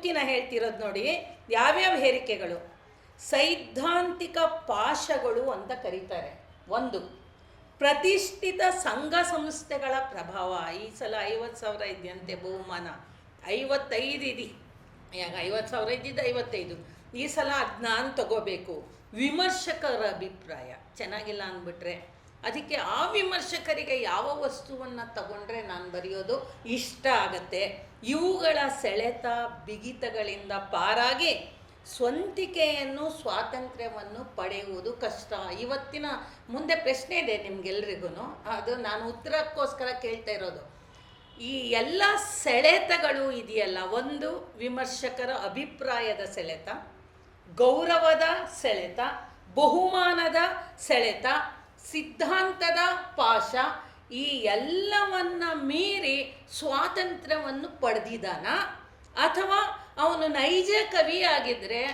ಪೂತಿನ ಹೇಳ್ತಿರೋದು ನೋಡಿ ಯಾವ್ಯಾವ ಹೇರಿಕೆಗಳು? ಸೈದ್ಧಾಂತಿಕ ಪಾಶಗಳು ಅಂತ ಕರೀತಾರೆ. ಒಂದು, ಪ್ರತಿಷ್ಠಿತ ಸಂಘ ಸಂಸ್ಥೆಗಳ ಪ್ರಭಾವ. ಈ ಸಲ ಐವತ್ತು ಸಾವಿರ ಇದೆಯಂತೆ ಬಹುಮಾನ. ಐವತ್ತೈದು ಇದೆ. ಯಾಕೆ ಐವತ್ತು ಸಾವಿರ ಇದ್ದಿದ್ದು ಐವತ್ತೈದು. ಈ ಸಲ ಅದು ನಾನು ತಗೋಬೇಕು. ವಿಮರ್ಶಕರ ಅಭಿಪ್ರಾಯ. ಚೆನ್ನಾಗಿಲ್ಲ ಅಂದ್ಬಿಟ್ರೆ. ಅದಕ್ಕೆ ಆ ವಿಮರ್ಶಕರಿಗೆ ಯಾವ ವಸ್ತುವನ್ನು ತಗೊಂಡ್ರೆ ನಾನು ಬರೆಯೋದು ಇಷ್ಟ ಆಗತ್ತೆ. ಇವುಗಳ ಸೆಳೆತ ಬಿಗಿತಗಳಿಂದ ಪಾರಾಗಿ ಸ್ವಂತಿಕೆಯನ್ನು, ಸ್ವಾತಂತ್ರ್ಯವನ್ನು ಪಡೆಯುವುದು ಕಷ್ಟ. ಇವತ್ತಿನ ಮುಂದೆ ಪ್ರಶ್ನೆ ಇದೆ ನಿಮ್ಗೆಲ್ರಿಗೂ ಅದು ನಾನು ಉತ್ತರಕ್ಕೋಸ್ಕರ ಕೇಳ್ತಾ ಇರೋದು. ಈ ಎಲ್ಲ ಸೆಳೆತಗಳು ಇದೆಯಲ್ಲ, ಒಂದು ವಿಮರ್ಶಕರ ಅಭಿಪ್ರಾಯದ ಸೆಳೆತ, ಗೌರವದ ಸೆಳೆತ, ಬಹುಮಾನದ ಸೆಳೆತ ಸಿದ್ಧಾಂತದ ಪಾಶ ಈ ಎಲ್ಲವನ್ನ ಮೀರಿ ಸ್ವಾತಂತ್ರ್ಯವನ್ನು ಪಡೆದಿದ್ದಾನ? ಅಥವಾ ಅವನು ನೈಜ ಕವಿ ಆಗಿದ್ರೆ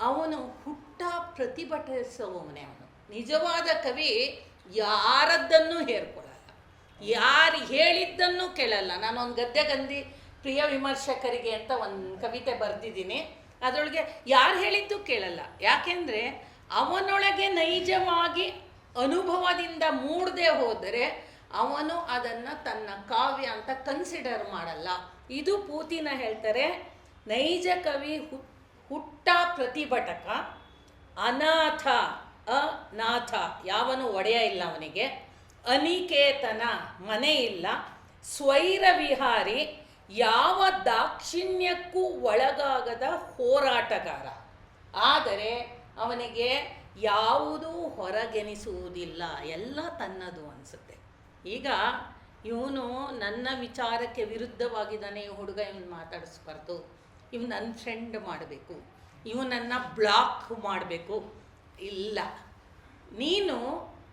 ಅವನು ಹುಟ್ಟ ಪ್ರತಿಭಟಿಸುವವನೇ ಅವನು. ನಿಜವಾದ ಕವಿ ಯಾರದ್ದನ್ನು ಹೇರ್ಕೊಳ್ಳಲ್ಲ ಯಾರು ಹೇಳಿದ್ದನ್ನು ಕೇಳಲ್ಲ. ನಾನು ಒಂದು ಗದ್ಯ ಗಂಧಿ ಪ್ರಿಯ ವಿಮರ್ಶಕರಿಗೆ ಅಂತ ಒಂದು ಕವಿತೆ ಬರೆದಿದ್ದೀನಿ. ಅದರೊಳಗೆ ಯಾರು ಹೇಳಿದ್ದು ಕೇಳಲ್ಲ. ಯಾಕೆಂದರೆ ಅವನೊಳಗೆ ನೈಜವಾಗಿ ಅನುಭವದಿಂದ ಮೂಡದೆ ಹೋದರೆ ಅವನು ಅದನ್ನು ತನ್ನ ಕಾವ್ಯ ಅಂತ ಕನ್ಸಿಡರ್ ಮಾಡಲ್ಲ. ಇದು ಪೂತಿನ ಹೇಳ್ತಾರೆ, ನೈಜ ಕವಿ ಹುಟ್ಟ ಪ್ರತಿಭಟಕ, ಅನಾಥ ಅನಾಥ, ಯಾವನು ಒಡೆಯ ಇಲ್ಲ ಅವನಿಗೆ. ಅನಿಕೇತನ, ಮನೆ ಇಲ್ಲ. ಸ್ವೈರ ವಿಹಾರಿ, ಯಾವ ದಾಕ್ಷಿಣ್ಯಕ್ಕೂ ಒಳಗಾಗದ ಹೋರಾಟಗಾರ. ಆದರೆ ಅವನಿಗೆ ಯಾವುದೂ ಹೊರಗೆನಿಸುವುದಿಲ್ಲ, ಎಲ್ಲ ತನ್ನದು ಅನಿಸುತ್ತೆ. ಈಗ ಇವನು ನನ್ನ ವಿಚಾರಕ್ಕೆ ವಿರುದ್ಧವಾಗಿದ್ದಾನೆ, ಈ ಹುಡುಗ ಇವನು ಮಾತಾಡಿಸ್ಬಾರ್ದು, ಇವ್ ನನ್ನ ಫ್ರೆಂಡ್ ಮಾಡಬೇಕು ಇವನನ್ನು ಬ್ಲಾಕ್ ಮಾಡಬೇಕು, ಇಲ್ಲ. ನೀನು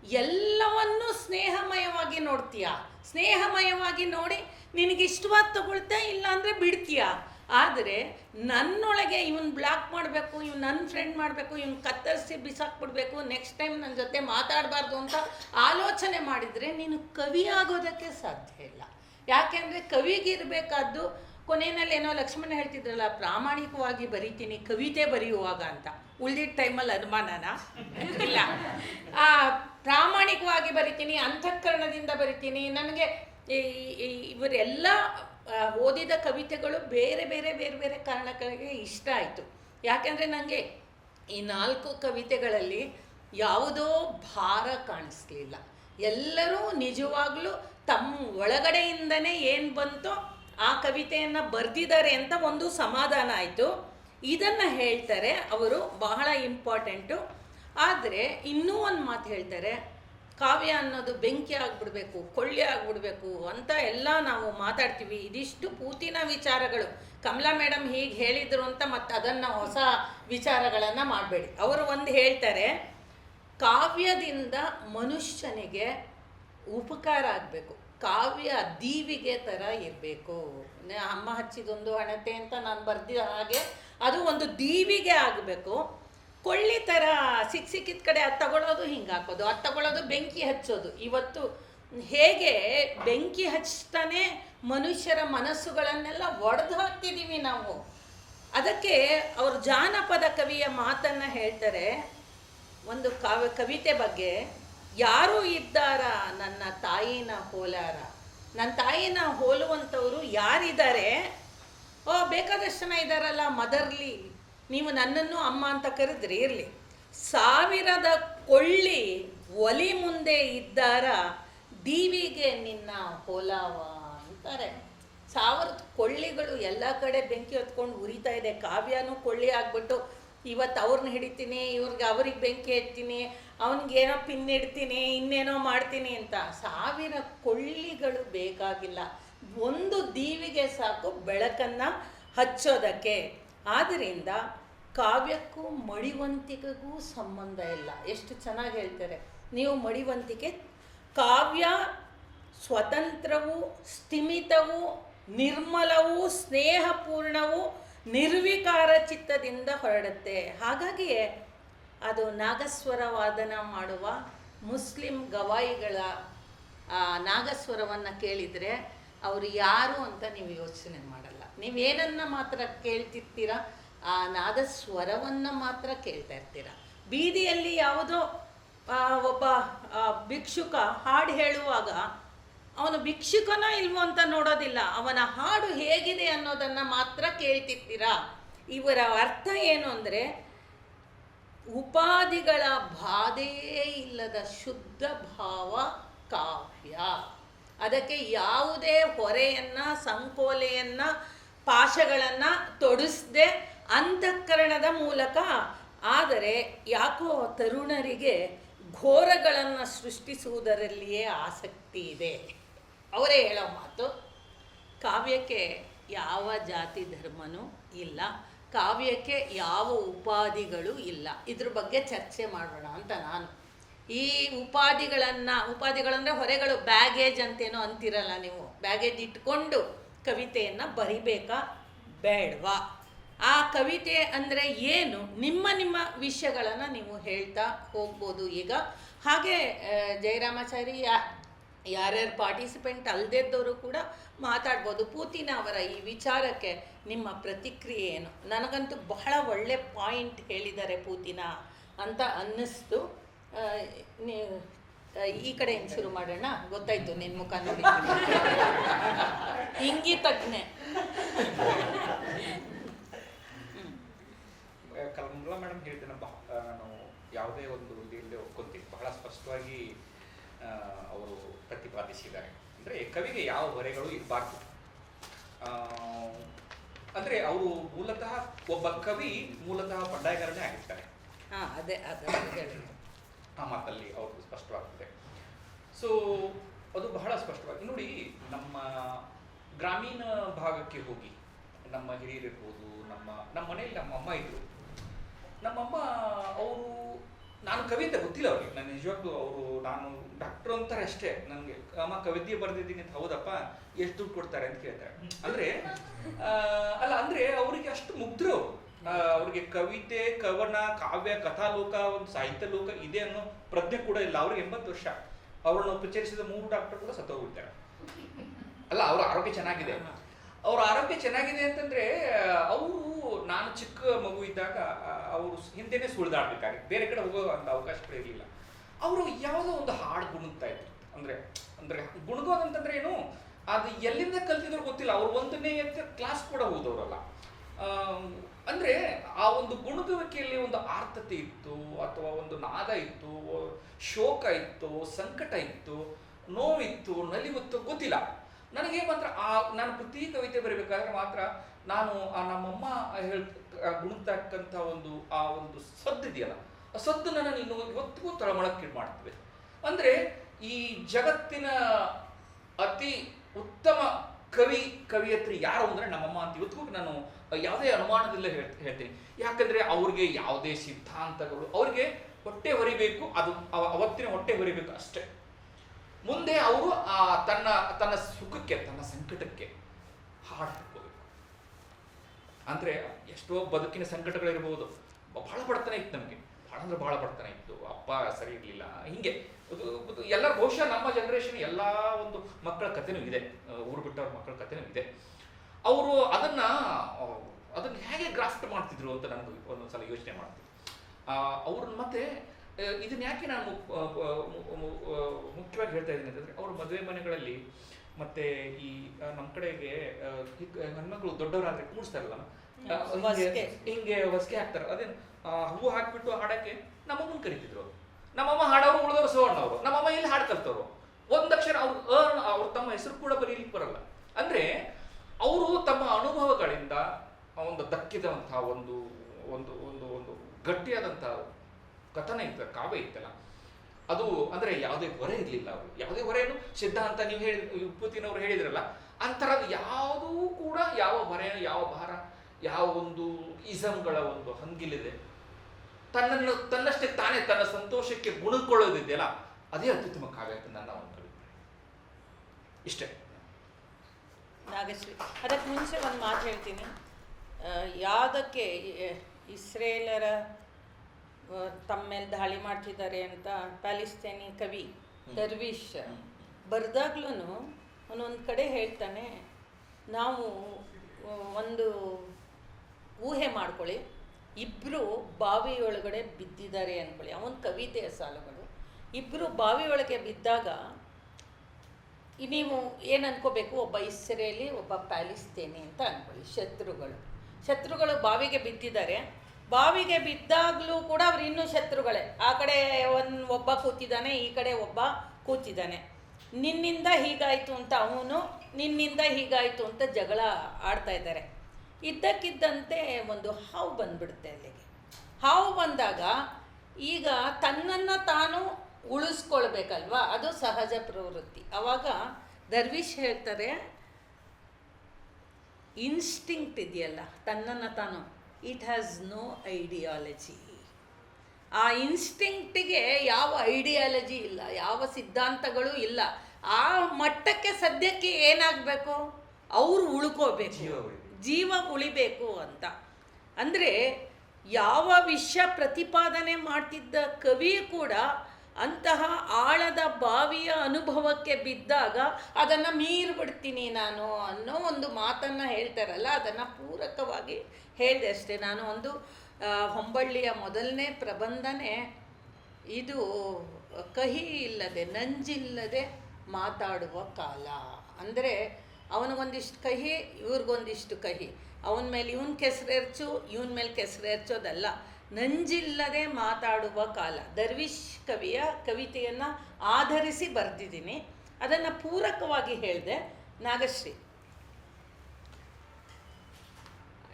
ಎಲ್ಲವನ್ನೂ ಸ್ನೇಹಮಯವಾಗಿ ನೋಡ್ತೀಯ? ಸ್ನೇಹಮಯವಾಗಿ ನೋಡಿ ನಿನಗೆ ಇಷ್ಟವಾದ ಇಲ್ಲಾಂದರೆ ಇಲ್ಲ ಅಂದರೆ ಬಿಡ್ತೀಯ? ಆದರೆ ನನ್ನೊಳಗೆ ಇವನ್ ಬ್ಲಾಕ್ ಮಾಡಬೇಕು, ಇವ್ನು ನನ್ನ ಫ್ರೆಂಡ್ ಮಾಡಬೇಕು, ಇವ್ನು ಕತ್ತರಿಸಿ ಬಿಸಾಕ್ಬಿಡ್ಬೇಕು ನೆಕ್ಸ್ಟ್ ಟೈಮ್ ನನ್ನ ಜೊತೆ ಮಾತಾಡಬಾರ್ದು ಅಂತ ಆಲೋಚನೆ ಮಾಡಿದರೆ ನೀನು ಕವಿ ಆಗೋದಕ್ಕೆ ಸಾಧ್ಯ ಇಲ್ಲ. ಯಾಕೆಂದರೆ ಕವಿಗಿರಬೇಕಾದ್ದು ಕೊನೆಯಲ್ಲಿ ಏನೋ ಲಕ್ಷ್ಮಣ ಹೇಳ್ತಿದ್ರಲ್ಲ, ಪ್ರಾಮಾಣಿಕವಾಗಿ ಬರಿತೀನಿ, ಕವಿತೆ ಬರೆಯುವಾಗ ಅಂತ. ಉಳಿದಿದ್ದ ಟೈಮಲ್ಲಿ ಅನುಮಾನನ? ಇಲ್ಲ. ಆ, ಪ್ರಾಮಾಣಿಕವಾಗಿ ಬರಿತೀನಿ, ಅಂತಃಕರಣದಿಂದ ಬರಿತೀನಿ, ನನಗೆ ಇವರೆಲ್ಲ ಓದಿದ ಕವಿತೆಗಳು ಬೇರೆ ಬೇರೆ ಬೇರೆ ಬೇರೆ ಕಾರಣಗಳಿಗೆ ಇಷ್ಟ ಆಯಿತು. ಯಾಕೆಂದರೆ ನನಗೆ ಈ ನಾಲ್ಕು ಕವಿತೆಗಳಲ್ಲಿ ಯಾವುದೋ ಭಾರ ಕಾಣಿಸ್ಲಿಲ್ಲ. ಎಲ್ಲರೂ ನಿಜವಾಗ್ಲೂ ತಮ್ಮ ಒಳಗಡೆಯಿಂದನೇ ಏನು ಬಂತೋ ಆ ಕವಿತೆಯನ್ನು ಬರೆದಿದ್ದಾರೆ ಅಂತ ಒಂದು ಸಮಾಧಾನ ಆಯಿತು. ಇದನ್ನು ಹೇಳ್ತಾರೆ ಅವರು ಬಹಳ ಇಂಪಾರ್ಟೆಂಟು. ಆದರೆ ಇನ್ನೂ ಒಂದು ಮಾತು ಹೇಳ್ತಾರೆ. ಕಾವ್ಯ ಅನ್ನೋದು ಬೆಂಕಿ ಆಗಿಬಿಡ್ಬೇಕು, ಕೊಳ್ಳಿ ಆಗಿಬಿಡ್ಬೇಕು ಅಂತ ಎಲ್ಲ ನಾವು ಮಾತಾಡ್ತೀವಿ. ಇದಿಷ್ಟು ಪೂತಿನ ವಿಚಾರಗಳು. ಕಮಲಾ ಮೇಡಮ್ ಹೀಗೆ ಹೇಳಿದರು ಅಂತ ಮತ್ತೆ ಅದನ್ನು ಹೊಸ ವಿಚಾರಗಳನ್ನು ಮಾಡಬೇಡಿ. ಅವರು ಒಂದು ಹೇಳ್ತಾರೆ, ಕಾವ್ಯದಿಂದ ಮನುಷ್ಯನಿಗೆ ಉಪಕಾರ ಆಗಬೇಕು. ಕಾವ್ಯ ದೀವಿಗೆ ಥರ ಇರಬೇಕು. ಅಮ್ಮ ಹಚ್ಚಿದೊಂದು ಹಣತೆ ಅಂತ ನಾನು ಬರ್ದಿದ ಹಾಗೆ ಅದು ಒಂದು ದೀವಿಗೆ ಆಗಬೇಕು. ಕೊಳ್ಳಿ ಥರ ಸಿಕ್ ಸಿಕ್ಕಿದ ಕಡೆ ಅದು ತಗೊಳ್ಳೋದು ಹಿಂಗೆ ಹಾಕೋದು, ಅದು ತಗೊಳ್ಳೋದು ಬೆಂಕಿ ಹಚ್ಚೋದು. ಇವತ್ತು ಹೇಗೆ ಬೆಂಕಿ ಹಚ್ತಾನೆ ಮನುಷ್ಯರ ಮನಸ್ಸುಗಳನ್ನೆಲ್ಲ ಒಡೆದು ಹಾಕ್ತಿದ್ದೀವಿ ನಾವು. ಅದಕ್ಕೆ ಅವರು ಜಾನಪದ ಕವಿಯ ಮಾತನ್ನು ಹೇಳ್ತಾರೆ, ಒಂದು ಕಾವ್ಯ ಕವಿತೆ ಬಗ್ಗೆ, ಯಾರು ಇದ್ದಾರ ನನ್ನ ತಾಯಿನ ಹೋಲಾರ ನನ್ನ ತಾಯಿನ ಹೋಲುವಂಥವ್ರು ಯಾರಿದ್ದಾರೆ? ಓ, ಬೇಕಾದಷ್ಟು ಜನ ಇದ್ದಾರಲ್ಲ ಮದರ್ಲಿ. ನೀವು ನನ್ನನ್ನು ಅಮ್ಮ ಅಂತ ಕರೆದ್ರಿ ಇರಲಿ. ಸಾವಿರದ ಕೊಳ್ಳಿ ಒಲಿ ಮುಂದೆ ಇದ್ದಾರ, ದೀವಿಗೆ ನಿನ್ನ ಹೋಲಾವ ಅಂತಾರೆ. ಸಾವಿರದ ಕೊಳ್ಳಿಗಳು ಎಲ್ಲ ಕಡೆ ಬೆಂಕಿ ಹೊತ್ಕೊಂಡು ಉರಿತಾ ಇದೆ. ಕಾವ್ಯನೂ ಕೊಳ್ಳಿ ಆಗ್ಬಿಟ್ಟು ಇವತ್ತು ಅವ್ರನ್ನ ಹಿಡಿತೀನಿ, ಇವ್ರಿಗೆ ಅವ್ರಿಗೆ ಬೆಂಕಿ ಎತ್ತೀನಿ, ಅವನಿಗೇನೋ ಪಿನ್ ಇಡ್ತೀನಿ, ಇನ್ನೇನೋ ಮಾಡ್ತೀನಿ ಅಂತ ಸಾವಿರ ಕೊಳ್ಳಿಗಳು ಬೇಕಾಗಿಲ್ಲ. ಒಂದು ದೀವಿಗೆ ಸಾಕು ಬೆಳಕನ್ನು ಹಚ್ಚೋದಕ್ಕೆ. ಆದ್ದರಿಂದ ಕಾವ್ಯಕ್ಕೂ ಮಡಿವಂತಿಕೆಗೂ ಸಂಬಂಧ ಇಲ್ಲ. ಎಷ್ಟು ಚೆನ್ನಾಗಿ ಹೇಳ್ತಾರೆ. ನೀವು ಮಡಿವಂತಿಕೆ, ಕಾವ್ಯ ಸ್ವತಂತ್ರವೂ, ಸ್ಥಿಮಿತವು, ನಿರ್ಮಲವೂ, ಸ್ನೇಹಪೂರ್ಣವೂ, ನಿರ್ವಿಕಾರ ಚಿತ್ತದಿಂದ ಹೊರಡುತ್ತೆ. ಹಾಗಾಗಿಯೇ ಅದು ನಾಗಸ್ವರ ವಾದನ ಮಾಡುವ ಮುಸ್ಲಿಂ ಗವಾಯಿಗಳ ನಾಗಸ್ವರವನ್ನು ಕೇಳಿದರೆ ಅವರು ಯಾರು ಅಂತ ನೀವು ಯೋಚನೆ ಮಾಡಲ್ಲ. ನೀವೇನನ್ನು ಮಾತ್ರ ಕೇಳ್ತಿರ್ತೀರ? ಆ ನಾದ ಸ್ವರವನ್ನು ಮಾತ್ರ ಕೇಳ್ತಾ ಇರ್ತೀರ. ಬೀದಿಯಲ್ಲಿ ಯಾವುದೋ ಒಬ್ಬ ಭಿಕ್ಷುಕ ಹಾಡು ಹೇಳುವಾಗ, ಅವನು ಭಿಕ್ಷುಕನ ಇಲ್ವೋ ಅಂತ ನೋಡೋದಿಲ್ಲ, ಅವನ ಹಾಡು ಹೇಗಿದೆ ಅನ್ನೋದನ್ನು ಮಾತ್ರ ಕೇಳ್ತಿರ್ತೀರಾ. ಇವರ ಅರ್ಥ ಏನು ಅಂದರೆ, ಉಪಾಧಿಗಳ ಬಾಧೆಯೇ ಇಲ್ಲದ ಶುದ್ಧ ಭಾವ ಕಾವ್ಯ. ಅದಕ್ಕೆ ಯಾವುದೇ ಹೊರೆಯನ್ನು, ಸಂಕೋಲೆಯನ್ನು, ಪಾಶಗಳನ್ನು ತೊಡಸ್ದೆ ಅಂತಃಕರಣದ ಮೂಲಕ ಆದರೆ ಯಾಕೋ ತರುಣರಿಗೆ ಘೋರಗಳನ್ನು ಸೃಷ್ಟಿಸುವುದರಲ್ಲಿಯೇ ಆಸಕ್ತಿ ಇದೆ. ಅವರೇ ಹೇಳೋ ಮಾತು, ಕಾವ್ಯಕ್ಕೆ ಯಾವ ಜಾತಿ ಧರ್ಮನೂ ಇಲ್ಲ, ಕಾವ್ಯಕ್ಕೆ ಯಾವ ಉಪಾಧಿಗಳು ಇಲ್ಲ. ಇದ್ರ ಬಗ್ಗೆ ಚರ್ಚೆ ಮಾಡೋಣ ಅಂತ ನಾನು. ಈ ಉಪಾಧಿಗಳನ್ನು, ಉಪಾಧಿಗಳಂದರೆ ಹೊರೆಗಳು ಬ್ಯಾಗೇಜ್ ಅಂತೇನೋ ಅಂತಿರಲ್ಲ ನೀವು. ಬ್ಯಾಗೇಜ್ ಇಟ್ಕೊಂಡು ಕವಿತೆಯನ್ನು ಬರಿಬೇಕಾ? ಬೇಡವಾ? ಆ ಕವಿತೆ ಅಂದರೆ ಏನು? ನಿಮ್ಮ ನಿಮ್ಮ ವಿಷಯಗಳನ್ನು ನೀವು ಹೇಳ್ತಾ ಹೋಗ್ಬೋದು ಈಗ. ಹಾಗೆ ಜಯರಾಮಾಚಾರಿ ಯಾ ಯಾರ್ಯಾರು ಪಾರ್ಟಿಸಿಪೆಂಟ್ ಅಲ್ಲದಿದ್ದವರು ಕೂಡ ಮಾತಾಡ್ಬೋದು. ಪೂತಿನ ಅವರ ಈ ವಿಚಾರಕ್ಕೆ ನಿಮ್ಮ ಪ್ರತಿಕ್ರಿಯೆ ಏನು? ನನಗಂತೂ ಬಹಳ ಒಳ್ಳೆ ಪಾಯಿಂಟ್ ಹೇಳಿದ್ದಾರೆ ಪೂತಿನ ಅಂತ ಅನ್ನಿಸ್ತು. ಈ ಕಡೆ ಹೆಂಗೆ ಶುರು ಮಾಡೋಣ? ಗೊತ್ತಾಯ್ತು ನಿನ್ನ ಮುಖ ನೋಡಿ. ಇಂಗಿತಜ್ಞೆ. ಕಮಲಾ ಮೇಡಮ್ ಹೇಳಿದ್ದನ್ನ ಬಹ- ನಾನು ಯಾವುದೇ ಒಂದು ಇದರಲ್ಲಿ ಒಪ್ಕೊಂತೀನಿ. ಬಹಳ ಸ್ಪಷ್ಟವಾಗಿ ಅವರು ಪ್ರತಿಪಾದಿಸಿದ್ದಾರೆ. ಅಂದರೆ ಕವಿಗೆ ಯಾವ ಹೊರೆಗಳು ಇರಬಾರ್ದು. ಅಂದರೆ ಅವರು ಮೂಲತಃ ಒಬ್ಬ ಕವಿ ಮೂಲತಃ ಬಂಡಾಯಗಾರನೇ ಆಗಿರ್ತಾರೆ. ಹಾಂ ಅದೇ ಆ ಮಾತಲ್ಲಿ ಅವ್ರದ್ದು ಸ್ಪಷ್ಟವಾಗ್ತದೆ. ಸೊ ಅದು ಬಹಳ ಸ್ಪಷ್ಟವಾಗಿ ನೋಡಿ ನಮ್ಮ ಗ್ರಾಮೀಣ ಭಾಗಕ್ಕೆ ಹೋಗಿ ನಮ್ಮ ಹಿರಿಯರಿರ್ಬೋದು ನಮ್ಮ ನಮ್ಮ ಮನೆಯಲ್ಲಿ ನಮ್ಮ ಅಮ್ಮ ಇದ್ರು. ನಮ್ಮಮ್ಮ ಅವರು ನಾನು ಕವಿತೆ ಗೊತ್ತಿಲ್ಲ ಅವ್ರಿಗೆ. ನಾನು ನಿಜವಾಗ್ಲೂ ಅವರು ನಾನು ಡಾಕ್ಟ್ರು ಅಂತಾರೆ ಅಷ್ಟೇ ನನಗೆ. ಅಮ್ಮ ಕವಿತೆ ಬರೆದಿದ್ದೀನಿ ಅಂತ ಹೌದಪ್ಪ ಎಷ್ಟು ದುಡ್ಡು ಕೊಡ್ತಾರೆ ಅಂತ ಕೇಳ್ತಾರೆ. ಅಂದ್ರೆ ಅಲ್ಲ ಅಂದ್ರೆ ಅವರಿಗೆ ಅಷ್ಟು ಮುಗ್ಧರು ಅವರು. ಅವ್ರಿಗೆ ಕವಿತೆ ಕವನ ಕಾವ್ಯ ಕಥಾಲೋಕ ಒಂದು ಸಾಹಿತ್ಯ ಲೋಕ ಇದೆ ಅನ್ನೋ ಪ್ರಜ್ಞೆ ಕೂಡ ಇಲ್ಲ. ಅವ್ರಿಗೆ ಎಂಬತ್ತು ವರ್ಷ. ಅವ್ರನ್ನ ಉಪಚರಿಸಿದ ಮೂರು ಡಾಕ್ಟರ್ ಕೂಡ ಸತ್ತೋಗ್ಬಿಡ್ತಾರೆ. ಅಲ್ಲ ಅವ್ರ ಆರೋಗ್ಯ ಚೆನ್ನಾಗಿದೆ. ಅವ್ರ ಆರೋಗ್ಯ ಚೆನ್ನಾಗಿದೆ ಅಂತಂದ್ರೆ ಅವರು ನಾನು ಚಿಕ್ಕ ಮಗು ಇದ್ದಾಗ ಅವರು ಹಿಂದೆನೇ ಸುಳಿದಾಡ್ಬೇಕಾಗಿತ್ತು. ಬೇರೆ ಕಡೆ ಹೋಗೋ ಅವಕಾಶ ಕೂಡ ಇರಲಿಲ್ಲ ಅವರು ಯಾವುದೋ ಒಂದು ಹಾಡು ಗುಣಗ್ತಾ ಇದ್ರು. ಅಂದ್ರೆ ಅಂದ್ರೆ ಗುಣಗೋದಂತಂದ್ರೆ ಏನು? ಅದು ಎಲ್ಲಿಂದ ಕಲ್ತಿದ್ರು ಗೊತ್ತಿಲ್ಲ. ಅವ್ರು ಒಂದನೇ ಕ್ಲಾಸ್ ಕೂಡ ಹೋದವರಲ್ಲ ಅಂದರೆ ಆ ಒಂದು ಗುಣಗುವಿಕೆಯಲ್ಲಿ ಒಂದು ಆರ್ತತೆ ಇತ್ತು, ಅಥವಾ ಒಂದು ನಾದ ಇತ್ತು ಶೋಕ ಇತ್ತು, ಸಂಕಟ ಇತ್ತು, ನೋವಿತ್ತು, ನಲಿವತ್ತು, ಗೊತ್ತಿಲ್ಲ. ನನಗೆ ಮಾತ್ರ ಆ, ನಾನು ಪ್ರತಿ ಕವಿತೆ ಬರಬೇಕಾದ್ರೆ ಮಾತ್ರ ನಾನು ಆ ನಮ್ಮಮ್ಮ ಹೇಳ್ತ ಗುಣತಕ್ಕಂಥ ಒಂದು, ಆ ಒಂದು ಸದ್ದಿದೆಯಲ್ಲ, ಆ ಸದ್ದು ನನ್ನ ಇನ್ನು ಇವತ್ತಿಗೂ ತಳಮಳಕ್ಕೆ ಮಾಡ್ತದೆ ಅಂದರೆ ಈ ಜಗತ್ತಿನ ಅತಿ ಉತ್ತಮ ಕವಿ, ಕವಿಯತ್ರಿ ಯಾರು ಅಂದರೆ ನಮ್ಮಮ್ಮ ಅಂತ ಇವತ್ತಿಗೂ ನಾನು ಯಾವುದೇ ಅನುಮಾನದಲ್ಲೇ ಹೇಳ್, ಹೇಳ್ತೀನಿ. ಯಾಕಂದರೆ ಅವ್ರಿಗೆ ಯಾವುದೇ ಸಿದ್ಧಾಂತಗಳು, ಅವ್ರಿಗೆ ಹೊಟ್ಟೆ ಹೊರಿಬೇಕು, ಅದು ಅವ- ಅವತ್ತಿನ ಹೊಟ್ಟೆ ಹೊರಿಬೇಕು ಅಷ್ಟೇ. ಮುಂದೆ ಅವರು ಆ ತನ್ನ ತನ್ನ ಸುಖಕ್ಕೆ, ತನ್ನ ಸಂಕಟಕ್ಕೆ ಹಾಡು ಹಾಕೋಬೇಕು ಅಂದ್ರೆ ಎಷ್ಟೋ ಬದುಕಿನ ಸಂಕಟಗಳಿರ್ಬೋದು. ಭಾಳ ಬಡತನ ಇತ್ತು ನಮಗೆ. ಭಾಳ ಅಂದ್ರೆ ಭಾಳ ಬಡತನ ಇತ್ತು. ಅಪ್ಪ ಸರಿ ಇರಲಿಲ್ಲ. ಹಿಂಗೆ. ಎಲ್ಲ ಬಹುಶಃ ನಮ್ಮ ಜನರೇಷನ್ ಎಲ್ಲ ಒಂದು ಮಕ್ಕಳ ಕಥೆನೂ ಇದೆ. ಊರು ಬಿಟ್ಟವ್ರ ಮಕ್ಕಳ ಕಥೆನೂ ಇದೆ. ಅವರು ಅದನ್ನ ಅದನ್ನು ಹೇಗೆ ಗ್ರಾಫ್ಟ್ ಮಾಡ್ತಿದ್ರು ಅಂತ ನನಗೆ ಒಂದೊಂದ್ಸಲ ಯೋಚನೆ ಮಾಡ್ತೀನಿ ಅವ್ರನ್ನ ಮತ್ತೆ ಇದನ್ನ ಯಾಕೆ ನಾನು ಮುಖ್ಯವಾಗಿ ಹೇಳ್ತಾ ಇದ್ದೀನಿ ಅಂತಂದರೆ, ಅವ್ರ ಮದುವೆ ಮನೆಗಳಲ್ಲಿ ಮತ್ತೆ ಈ ನಮ್ಮ ಕಡೆಗೆ ಹೆಣ್ಮಕ್ಳು ದೊಡ್ಡವರಾದ್ರೆ ಕೂಡಿಸ್ತಾರಲ್ಲ ಹಿಂಗೆ- ಹೊಸಕೆ. ಹಾಕ್ತಾರ ಹೊಸ್ಗೆ ಹಾಕ್ತಾರೆ. ಅದೇನು ಹೂವು ಹಾಕ್ಬಿಟ್ಟು ಹಾಡಕ್ಕೆ ನಮ್ಮಮ್ಮನ ಕರಿತಿದ್ರು. ಅವ್ರು. ನಮ್ಮಮ್ಮ ಹಾಡೋರು ಉಳಿದವರು ಸೋಣ್ಣವರು. ನಮ್ಮಮ್ಮ ಇಲ್ಲಿ ಹಾಡು ಕಲ್ತವ್ರು? ಒಂದಕ್ಷರ ಅವ್ರು ಅವ್ರ ತಮ್ಮ ಹೆಸರು ಕೂಡ ಬರೀಲಿಕ್ಕೆ ಬರಲ್ಲ. ಅಂದ್ರೆ ಅವರು ತಮ್ಮ ಅನುಭವಗಳಿಂದ ಒಂದು ದಕ್ಕಿದಂತಹ ಒಂದು ಒಂದು ಒಂದು ಒಂದು ಗಟ್ಟಿಯಾದಂತಹ ಕಥನ ಇತ್ತ ಕಾವ್ಯ ಇತ್ತಲ್ಲ ಅದು ಅಂದ್ರೆ ಯಾವುದೇ ಹೊರೆ ಇರಲಿಲ್ಲ ಅವರು. ಯಾವುದೇ ಹೊರೆಯನ್ನು ಸಿದ್ಧಾಂತ ನೀವು ಹೇಳಿ ಪುತಿನವ್ರು ಹೇಳಿದ್ರಲ್ಲ, ಅಂತರದ್ದು ಯಾವುದೂ ಕೂಡ ಯಾವ ಹೊರೆ ಯಾವ ಭಾರ, ಯಾವ ಒಂದು ಇಸಂಗಳ ಒಂದು ಹಂಗಿಲಿದೆ ತನ್ನನ್ನು, ತನ್ನಷ್ಟೇ ತಾನೇ ತನ್ನ ಸಂತೋಷಕ್ಕೆ ಗುಣಕೊಳ್ಳೋದಿದೆಯಲ್ಲ ಅದೇ ಅತ್ಯುತ್ತಮ ಕಾವ್ಯ ಅಂತ ನನ್ನ ಒಂದು ಇಷ್ಟೇ. ನಾಗಶ್ರೀ, ಅದಕ್ಕೆ ಮುಂಚೆ ಒಂದು ಮಾತು ಹೇಳ್ತೀನಿ. ಯಾವುದಕ್ಕೆ ಇಸ್ರೇಲರ ತಮ್ಮ ಮೇಲೆ ದಾಳಿ ಮಾಡ್ತಿದ್ದಾರೆ ಅಂತ ಪ್ಯಾಲಿಸ್ತೇನಿ ಕವಿ ದರ್ವಿಶ್ ಬರೆದಾಗ್ಲೂ ಒಂದೊಂದು ಕಡೆ ಹೇಳ್ತಾನೆ ನಾವು ಒಂದು ಊಹೆ ಮಾಡ್ಕೊಳ್ಳಿ ಇಬ್ಬರು ಬಾವಿಯೊಳಗಡೆ ಬಿದ್ದಿದ್ದಾರೆ ಅಂದ್ಕೊಳ್ಳಿ ಅವನ ಕವಿತೆಯ ಸಾಲುಗಳು. ಇಬ್ಬರು ಬಾವಿಯೊಳಗೆ ಬಿದ್ದಾಗ ನೀವು ಏನು ಅನ್ಕೋಬೇಕು? ಒಬ್ಬ ಇಸ್ರೇಲಿ ಒಬ್ಬ ಪ್ಯಾಲಿಸ್ತೇನಿ ಅಂತ ಅಂದ್ಕೊಳ್ಳಿ ಶತ್ರುಗಳು. ಶತ್ರುಗಳು ಬಾವಿಗೆ ಬಿದ್ದಿದ್ದಾರೆ. ಬಾವಿಗೆ ಬಿದ್ದಾಗಲೂ ಕೂಡ ಅವ್ರು ಇನ್ನೂ ಶತ್ರುಗಳೇ. ಆ ಕಡೆ ಒಂದು ಒಬ್ಬ ಕೂತಿದ್ದಾನೆ, ಈ ಕಡೆ ಒಬ್ಬ ಕೂತಿದ್ದಾನೆ. ನಿನ್ನಿಂದ ಹೀಗಾಯಿತು ಅಂತ ಅವನು, ನಿನ್ನಿಂದ ಹೀಗಾಯಿತು ಅಂತ ಜಗಳ ಆಡ್ತಾ ಇದ್ದಾರೆ. ಇದ್ದಕ್ಕಿದ್ದಂತೆ ಒಂದು ಹಾವು ಬಂದ್ಬಿಡುತ್ತೆ ಅಲ್ಲಿಗೆ. ಹಾವು ಬಂದಾಗ ಈಗ ತನ್ನನ್ನು ತಾನು ಉಳಿಸ್ಕೊಳ್ಬೇಕಲ್ವಾ? ಅದು ಸಹಜ ಪ್ರವೃತ್ತಿ. ಅವಾಗ ದರ್ವಿಶ್ ಹೇಳ್ತಾರೆ, ಇನ್ಸ್ಟಿಂಕ್ಟ್ ಇದೆಯಲ್ಲ, ತನ್ನನ್ನು ತಾನು ಇಟ್ ಹ್ಯಾಸ್ ನೋ ಐಡಿಯಾಲಜಿ ಆ ಇನ್ಸ್ಟಿಂಕ್ಟಿಗೆ ಯಾವ ಐಡಿಯಾಲಜಿ ಇಲ್ಲ ಯಾವ ಸಿದ್ಧಾಂತಗಳು ಇಲ್ಲ. ಆ ಮಟ್ಟಕ್ಕೆ ಸದ್ಯಕ್ಕೆ ಏನಾಗಬೇಕು? ಅವರು ಉಳ್ಕೋಬೇಕು. ಜೀವ ಉಳಿಬೇಕು. ಅಂತ. ಅಂದರೆ ಯಾವ ವಿಷಯ ಪ್ರತಿಪಾದನೆ ಮಾಡ್ತಿದ್ದ ಕವಿ ಕೂಡ ಅಂತಹ ಆಳದ ಬಾವಿಯ ಅನುಭವಕ್ಕೆ ಬಿದ್ದಾಗ ಅದನ್ನು ಮೀರ್ಬಿಡ್ತೀನಿ ನಾನು ಅನ್ನೋ ಒಂದು ಮಾತನ್ನು ಹೇಳ್ತಾರಲ್ಲ, ಅದನ್ನು ಪೂರಕವಾಗಿ ಹೇಳಿದೆ ಅಷ್ಟೇ. ನಾನು ಒಂದು ಹೊಂಬಳ್ಳಿಯ ಮೊದಲನೇ ಪ್ರಬಂಧನೆ ಇದು, ಕಹಿ ಇಲ್ಲದೆ, ನಂಜಿಲ್ಲದೆ ಮಾತಾಡುವ ಕಾಲ. ಅಂದರೆ ಅವನಿಗೊಂದಿಷ್ಟು ಕಹಿ, ಇವ್ರಿಗೊಂದಿಷ್ಟು ಕಹಿ. ಅವನ ಮೇಲೆ ಇವನ್ ಕೆಸರೆರ್ಚು ಇವನ ಮೇಲೆ ಕೆಸರೆರ್ಚೋದಲ್ಲ ನಂಜಿಲ್ಲದೆ ಮಾತಾಡುವ ಕಾಲ. ದರ್ವಿಶ್ ಕವಿಯ ಕವಿತೆಯನ್ನು ಆಧರಿಸಿ ಬರೆದಿದ್ದೀನಿ. ಅದನ್ನು ಪೂರಕವಾಗಿ ಹೇಳಿದೆ. ನಾಗಶ್ರೀ.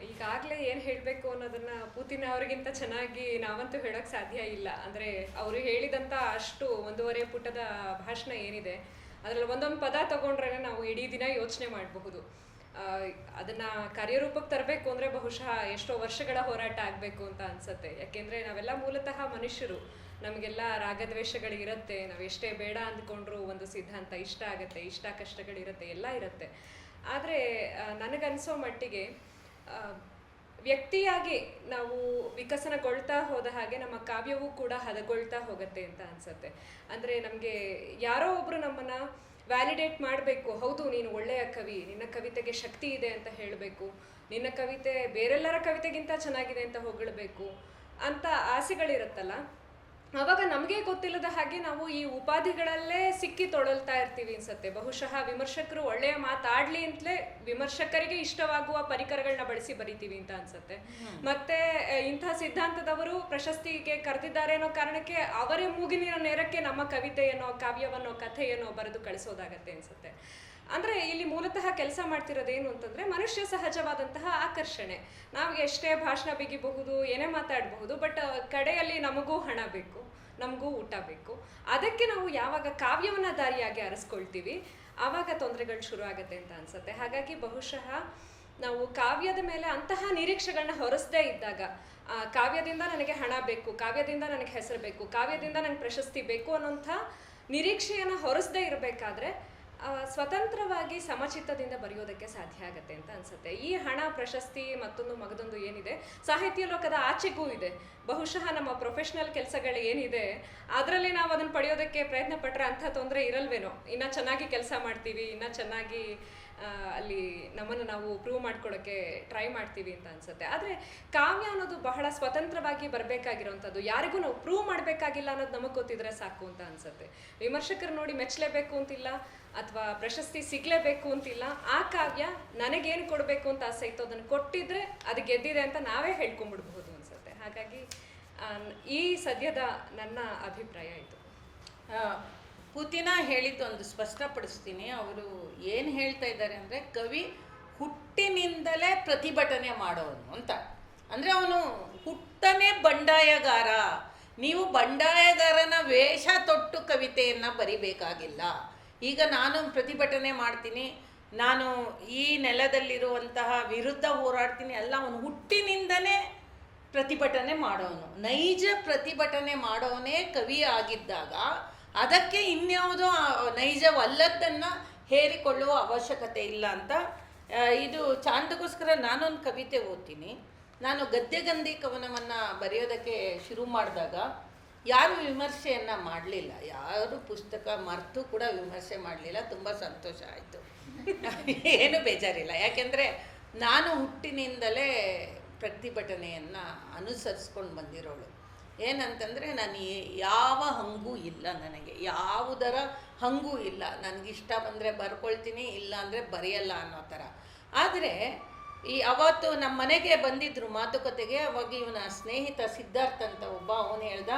ಈಗಾಗಲೇ ಏನು ಹೇಳಬೇಕು ಅನ್ನೋದನ್ನ ಪೂತಿನ ಅವರಿಗಿಂತ ಚೆನ್ನಾಗಿ ನಾವಂತೂ ಹೇಳೋಕ್ಕೆ ಸಾಧ್ಯ ಇಲ್ಲ. ಅಂದರೆ ಅವರು ಹೇಳಿದಂಥ ಅಷ್ಟು ಒಂದೂವರೆ ಪುಟದ ಭಾಷಣ ಏನಿದೆ, ಅದರಲ್ಲಿ ಒಂದೊಂದು ಪದ ತಗೊಂಡ್ರೆ ನಾವು ಇಡೀ ದಿನ ಯೋಚನೆ ಮಾಡಬಹುದು. ಅದನ್ನ ಕಾರ್ಯರೂಪಕ್ಕೆ ತರಬೇಕು ಅಂದ್ರೆ ಬಹುಶಃ ಎಷ್ಟೋ ವರ್ಷಗಳ ಹೋರಾಟ ಆಗಬೇಕು ಅಂತ ಅನ್ಸುತ್ತೆ. ಯಾಕೆಂದ್ರೆ ನಾವೆಲ್ಲ ಮೂಲತಃ ಮನುಷ್ಯರು. ನಮಗೆಲ್ಲ ರಾಗದ್ವೇಷಗಳಿರುತ್ತೆ. ನಾವು ಎಷ್ಟೇ ಬೇಡ ಅಂದ್ಕೊಂಡ್ರು ಒಂದು ಸಿದ್ಧಾಂತ ಇಷ್ಟ ಆಗತ್ತೆ, ಇಷ್ಟ ಕಷ್ಟಗಳಿರುತ್ತೆ, ಎಲ್ಲ ಇರುತ್ತೆ. ಆದರೆ ನನಗನ್ಸೋ ಮಟ್ಟಿಗೆ ವ್ಯಕ್ತಿಯಾಗಿ ನಾವು ವಿಕಸನಗೊಳ್ತಾ ಹೋದ ಹಾಗೆ ನಮ್ಮ ಕಾವ್ಯವೂ ಕೂಡ ಹದಗೊಳ್ತಾ ಹೋಗುತ್ತೆ ಅಂತ ಅನ್ಸತ್ತೆ. ಅಂದ್ರೆ ನಮಗೆ ಯಾರೋ ಒಬ್ಬರು ನಮ್ಮನ್ನ ವ್ಯಾಲಿಡೇಟ್ ಮಾಡಬೇಕು. ಹೌದು, ನೀನು ಒಳ್ಳೆಯ ಕವಿ, ನಿನ್ನ ಕವಿತೆಗೆ ಶಕ್ತಿ ಇದೆ ಅಂತ ಹೇಳಬೇಕು. ನಿನ್ನ ಕವಿತೆ ಬೇರೆಲ್ಲರ ಕವಿತೆಗಿಂತ ಚೆನ್ನಾಗಿದೆ ಅಂತ ಹೊಗಳಬೇಕು ಅಂತ ಆಸೆಗಳಿರುತ್ತಲ್ಲ? ಅವಾಗ ನಮಗೆ ಗೊತ್ತಿಲ್ಲದ ಹಾಗೆ ನಾವು ಈ ಉಪಾಧಿಗಳಲ್ಲೇ ಸಿಕ್ಕಿ ತೊಳಲ್ತಾ ಇರ್ತೀವಿ ಅನ್ಸತ್ತೆ. ಬಹುಶಃ ವಿಮರ್ಶಕರು ಒಳ್ಳೆಯ ಮಾತಾಡ್ಲಿ ಅಂತಲೇ ವಿಮರ್ಶಕರಿಗೆ ಇಷ್ಟವಾಗುವ ಪರಿಕರಗಳನ್ನ ಬಳಸಿ ಬರಿತೀವಿ ಅಂತ ಅನ್ಸತ್ತೆ. ಮತ್ತೆ ಇಂಥ ಸಿದ್ಧಾಂತದವರು ಪ್ರಶಸ್ತಿಗೆ ಕರೆದಿದ್ದಾರೆ ಅನ್ನೋ ಕಾರಣಕ್ಕೆ ಅವರೇ ಮೂಗಿನ ನೇರಕ್ಕೆ ನಮ್ಮ ಕವಿತೆಯನ್ನೋ ಕಾವ್ಯವನ್ನೋ ಕಥೆಯನ್ನೋ ಬರೆದು ಕಳಿಸೋದಾಗತ್ತೆ ಅನ್ಸುತ್ತೆ. ಅಂದ್ರೆ ಇಲ್ಲಿ ಮೂಲತಃ ಕೆಲಸ ಮಾಡ್ತಿರೋದೇನು ಅಂತಂದ್ರೆ ಮನುಷ್ಯ ಸಹಜವಾದಂತಹ ಆಕರ್ಷಣೆ. ನಾವು ಎಷ್ಟೇ ಭಾಷಣ ಬಿಗಿಬಹುದು, ಏನೇ ಮಾತಾಡಬಹುದು ಬಟ್ ಕಡೆಯಲ್ಲಿ ನಮಗೂ ಹಣ ಬೇಕು, ನಮಗೂ ಊಟ ಬೇಕು. ಅದಕ್ಕೆ ನಾವು ಯಾವಾಗ ಕಾವ್ಯವನ್ನ ದಾರಿಯಾಗಿ ಅರಸ್ಕೊಳ್ತೀವಿ, ಆವಾಗ ತೊಂದರೆಗಳು ಶುರು ಆಗುತ್ತೆ ಅಂತ ಅನ್ಸುತ್ತೆ. ಹಾಗಾಗಿ ಬಹುಶಃ ನಾವು ಕಾವ್ಯದ ಮೇಲೆ ಅಂತಹ ನಿರೀಕ್ಷೆಗಳನ್ನ ಹೊರಿಸದೇ ಇದ್ದಾಗ ಕಾವ್ಯದಿಂದ ನನಗೆ ಹಣ ಬೇಕು, ಕಾವ್ಯದಿಂದ ನನಗೆ ಹೆಸರು ಬೇಕು, ಕಾವ್ಯದಿಂದ ನನಗೆ ಪ್ರಶಸ್ತಿ ಬೇಕು ಅನ್ನೋಂಥ ನಿರೀಕ್ಷೆಯನ್ನು ಹೊರಸದೇ ಇರಬೇಕಾದ್ರೆ ಸ್ವತಂತ್ರವಾಗಿ ಸಮಚಿತ್ತದಿಂದ ಬರೆಯೋದಕ್ಕೆ ಸಾಧ್ಯ ಆಗತ್ತೆ ಅಂತ ಅನ್ಸುತ್ತೆ. ಈ ಹಣ ಪ್ರಶಸ್ತಿ ಮತ್ತೊಂದು ಮಗದೊಂದು ಏನಿದೆ, ಸಾಹಿತ್ಯ ಲೋಕದ ಆಚೆಗೂ ಇದೆ. ಬಹುಶಃ ನಮ್ಮ ಪ್ರೊಫೆಷನಲ್ ಕೆಲಸಗಳು ಏನಿದೆ, ಅದರಲ್ಲಿ ನಾವು ಅದನ್ನು ಪಡೆಯೋದಕ್ಕೆ ಪ್ರಯತ್ನ ಪಟ್ಟರೆ ಅಂಥ ತೊಂದರೆ ಇರಲ್ವೇನೋ? ಇನ್ನೂ ಚೆನ್ನಾಗಿ ಕೆಲಸ ಮಾಡ್ತೀವಿ, ಇನ್ನೂ ಚೆನ್ನಾಗಿ ಅಲ್ಲಿ ನಮ್ಮನ್ನು ನಾವು ಪ್ರೂವ್ ಮಾಡ್ಕೊಳ್ಳೋಕ್ಕೆ ಟ್ರೈ ಮಾಡ್ತೀವಿ ಅಂತ ಅನ್ಸುತ್ತೆ. ಆದರೆ ಕಾವ್ಯ ಅನ್ನೋದು ಬಹಳ ಸ್ವತಂತ್ರವಾಗಿ ಬರಬೇಕಾಗಿರೋಂಥದ್ದು. ಯಾರಿಗೂ ನಾವು ಪ್ರೂವ್ ಮಾಡಬೇಕಾಗಿಲ್ಲ ಅನ್ನೋದು ನಮಗೆ ಗೊತ್ತಿದ್ರೆ ಸಾಕು ಅಂತ ಅನ್ಸುತ್ತೆ. ವಿಮರ್ಶಕರು ನೋಡಿ ಮೆಚ್ಚಲೇಬೇಕು ಅಂತಿಲ್ಲ, ಅಥವಾ ಪ್ರಶಸ್ತಿ ಸಿಗಲೇಬೇಕು ಅಂತಿಲ್ಲ, ಆ ಕಾವ್ಯ ನನಗೇನು ಕೊಡಬೇಕು ಅಂತ ಆಸೆ ಇತ್ತು ಅದನ್ನು ಕೊಟ್ಟಿದ್ರೆ ಅದು ಗೆದ್ದಿದೆ ಅಂತ ನಾವೇ ಹೇಳ್ಕೊಂಬಿಡ್ಬಹುದು. ಹಾಗಾಗಿ ಈ ಸದ್ಯದ ನನ್ನ ಅಭಿಪ್ರಾಯ ಇದು. ಪುತಿನ ಹೇಳಿದ್ದು ಒಂದು ಸ್ಪಷ್ಟಪಡಿಸ್ತೀನಿ. ಅವರು ಏನು ಹೇಳ್ತಾ ಇದ್ದಾರೆ ಅಂದರೆ, ಕವಿ ಹುಟ್ಟಿನಿಂದಲೇ ಪ್ರತಿಭಟನೆ ಮಾಡೋನು ಅಂತ. ಅಂದರೆ ಅವನು ಹುಟ್ಟನೇ ಬಂಡಾಯಗಾರ. ನೀವು ಬಂಡಾಯಗಾರನ ವೇಷ ತೊಟ್ಟು ಕವಿತೆಯನ್ನು ಬರಿಬೇಕಾಗಿಲ್ಲ. ಈಗ ನಾನು ಪ್ರತಿಭಟನೆ ಮಾಡ್ತೀನಿ. ನಾನು ಈ ನೆಲದಲ್ಲಿರುವಂತಹ ವಿರುದ್ಧ ಹೋರಾಡ್ತೀನಿ. ಅಲ್ಲ, ಅವನು ಹುಟ್ಟಿನಿಂದಲೇ ಪ್ರತಿಭಟನೆ ಮಾಡೋನು. ನೈಜ ಪ್ರತಿಭಟನೆ ಮಾಡೋನೇ ಕವಿ ಆಗಿದ್ದಾಗ ಅದಕ್ಕೆ ಇನ್ಯಾವುದೋ ನೈಜವಲ್ಲದ್ದನ್ನು ಹೇರಿಕೊಳ್ಳುವ ಅವಶ್ಯಕತೆ ಇಲ್ಲ ಅಂತ ಇದು ಚಾಂದಗೋಸ್ಕರ ನಾನೊಂದು ಕವಿತೆ ಓದ್ತೀನಿ. ನಾನು ಗದ್ಯಗಂಧಿ ಕವನವನ್ನು ಬರೆಯೋದಕ್ಕೆ ಶುರು ಮಾಡಿದಾಗ ಯಾರು ವಿಮರ್ಶೆಯನ್ನು ಮಾಡಲಿಲ್ಲ. ಯಾರು ಪುಸ್ತಕ ಮರೆತು ಕೂಡ ವಿಮರ್ಶೆ ಮಾಡಲಿಲ್ಲ. ತುಂಬ ಸಂತೋಷ ಆಯಿತು. ಏನು ಬೇಜಾರಿಲ್ಲ. ಯಾಕೆಂದರೆ ನಾನು ಹುಟ್ಟಿನಿಂದಲೇ ಪ್ರತಿಭಟನೆಯನ್ನು ಅನುಸರಿಸ್ಕೊಂಡು ಬಂದಿರೋಳು. ಏನಂತಂದರೆ ನಾನು ಯಾವ ಹಂಗೂ ಇಲ್ಲ ನನಗೆ. ಯಾವುದರ ಹಂಗೂ ಇಲ್ಲ. ನನಗಿಷ್ಟ ಬಂದರೆ ಬರ್ಕೊಳ್ತೀನಿ ಇಲ್ಲ ಅಂದರೆ ಬರೆಯಲ್ಲ ಅನ್ನೋ ಥರ. ಆದರೆ ಈ ಅವತ್ತು ನಮ್ಮ ಮನೆಗೆ ಬಂದಿದ್ದರು ಮಾತುಕತೆಗೆ, ಅವಾಗ ಇವನ ಸ್ನೇಹಿತ ಸಿದ್ಧಾರ್ಥ ಅಂತ ಒಬ್ಬ ಅವನು ಹೇಳ್ದ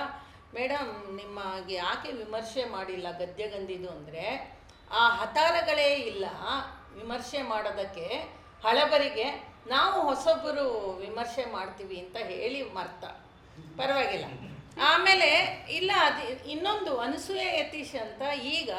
ಮೇಡಮ್ ನಿಮಗೆ ಯಾಕೆ ವಿಮರ್ಶೆ ಮಾಡಿಲ್ಲ ಗದ್ಯಗಂದಿದು ಅಂದರೆ, ಆ ಹತಾರಗಳೇ ಇಲ್ಲ ವಿಮರ್ಶೆ ಮಾಡೋದಕ್ಕೆ, ಹಳಬರಿಗೆ ನಾವು ಹೊಸೊಬ್ಬರು ವಿಮರ್ಶೆ ಮಾಡ್ತೀವಿ ಅಂತ ಹೇಳಿ ಮರ್ತ. ಪರವಾಗಿಲ್ಲ. ಆಮೇಲೆ, ಇಲ್ಲ, ಅದು ಇನ್ನೊಂದು ಅನಸೂಯ ಯತೀಶ್ ಅಂತ ಈಗ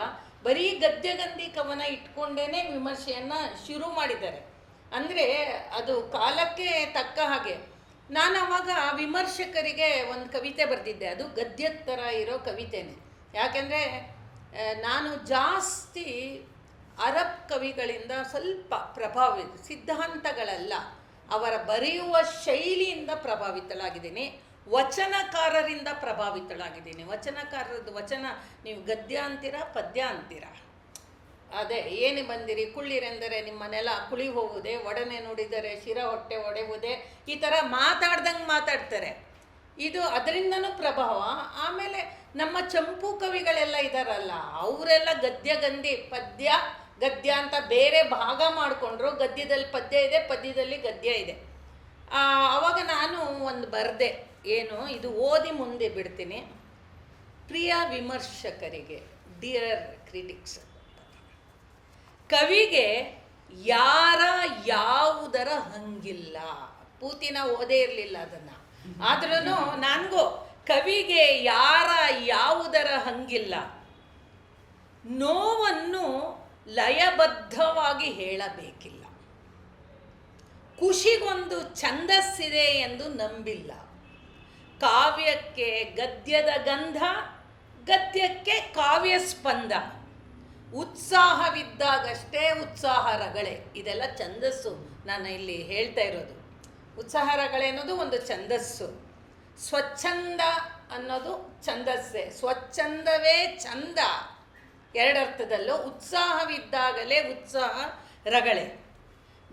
ಬರೀ ಗದ್ಯಗಂಧಿ ಕವನ ಇಟ್ಕೊಂಡೇನೆ ವಿಮರ್ಶೆಯನ್ನು ಶುರು ಮಾಡಿದ್ದಾರೆ. ಅಂದರೆ ಅದು ಕಾಲಕ್ಕೆ ತಕ್ಕ ಹಾಗೆ. ನಾನು ಅವಾಗ ವಿಮರ್ಶಕರಿಗೆ ಒಂದು ಕವಿತೆ ಬರೆದಿದ್ದೆ. ಅದು ಗದ್ಯದ ಥರ ಇರೋ ಕವಿತೆನೇ. ಯಾಕೆಂದರೆ ನಾನು ಜಾಸ್ತಿ ಅರಬ್ ಕವಿಗಳಿಂದ ಸ್ವಲ್ಪ ಪ್ರಭಾವಿತ ಸಿದ್ಧಾಂತಗಳಲ್ಲ, ಅವರ ಬರೆಯುವ ಶೈಲಿಯಿಂದ ಪ್ರಭಾವಿತಳಾಗಿದ್ದೀನಿ, ವಚನಕಾರರಿಂದ ಪ್ರಭಾವಿತಳಾಗಿದ್ದೀನಿ. ವಚನಕಾರರದ್ದು ವಚನ, ನೀವು ಗದ್ಯ ಅಂತೀರಾ ಪದ್ಯ ಅಂತೀರಾ ಅದೇ, ಏನು ಬಂದಿರಿ, ಕುಳ್ಳಿರೆಂದರೆ ನಿಮ್ಮ ನೆಲ ಕುಳಿ ಹೋಗುವುದೇ ಒಡನೆ ನುಡಿದರೆ ಶಿರ ಹೊಟ್ಟೆ ಒಡೆಯುವುದೇ ಈ ಥರ ಮಾತಾಡ್ದಂಗೆ ಮಾತಾಡ್ತಾರೆ. ಇದು ಅದರಿಂದನೂ ಪ್ರಭಾವ. ಆಮೇಲೆ ನಮ್ಮ ಚಂಪು ಕವಿಗಳೆಲ್ಲ ಇದ್ದಾರಲ್ಲ ಅವರೆಲ್ಲ ಗದ್ಯ ಗಂಧಿ ಪದ್ಯ ಗದ್ಯ ಅಂತ ಬೇರೆ ಭಾಗ ಮಾಡಿಕೊಂಡ್ರು, ಗದ್ಯದಲ್ಲಿ ಪದ್ಯ ಇದೆ, ಪದ್ಯದಲ್ಲಿ ಗದ್ಯ ಇದೆ. ಆವಾಗ ನಾನು ಒಂದು ಬರೆದೆ, ಏನು, ಇದು ಓದಿ ಮುಂದೆ ಬಿಡ್ತೀನಿ. ಪ್ರಿಯ ವಿಮರ್ಶಕರಿಗೆ ಡಿಯರ್ ಕ್ರಿಟಿಕ್ಸ್ ಕವಿಗೆ ಯಾರ ಯಾವುದರ ಹಂಗಿಲ್ಲ. ಪೂತಿನ ಓದೇ ಇರಲಿಲ್ಲ ಅದನ್ನು. ಆದ್ರೂ ನನಗೂ, ಕವಿಗೆ ಯಾರ ಯಾವುದರ ಹಂಗಿಲ್ಲ. ನೋವನ್ನು ಲಯಬದ್ಧವಾಗಿ ಹೇಳಬೇಕಿಲ್ಲ. ಖುಷಿಗೊಂದು ಛಂದಸ್ಸಿದೆ ಎಂದು ನಂಬಿಲ್ಲ. ಕಾವ್ಯಕ್ಕೆ ಗದ್ಯದ ಗಂಧ, ಗದ್ಯಕ್ಕೆ ಕಾವ್ಯ ಸ್ಪಂದ. ಉತ್ಸಾಹವಿದ್ದಾಗಷ್ಟೇ ಉತ್ಸಾಹ ರಗಳೆ ಇದೆಲ್ಲ ಛಂದಸ್ಸು. ನಾನು ಇಲ್ಲಿ ಹೇಳ್ತಾ ಇರೋದು. ಉತ್ಸಾಹ ರಗಳೆ ಅನ್ನೋದು ಒಂದು ಛಂದಸ್ಸು. ಸ್ವಚ್ಛಂದ ಅನ್ನೋದು ಛಂದಸ್ಸೆ. ಸ್ವಚ್ಛಂದವೇ ಚಂದ ಎರಡರ್ಥದಲ್ಲೂ ಉತ್ಸಾಹವಿದ್ದಾಗಲೇ ಉತ್ಸಾಹ ರಗಳೆ.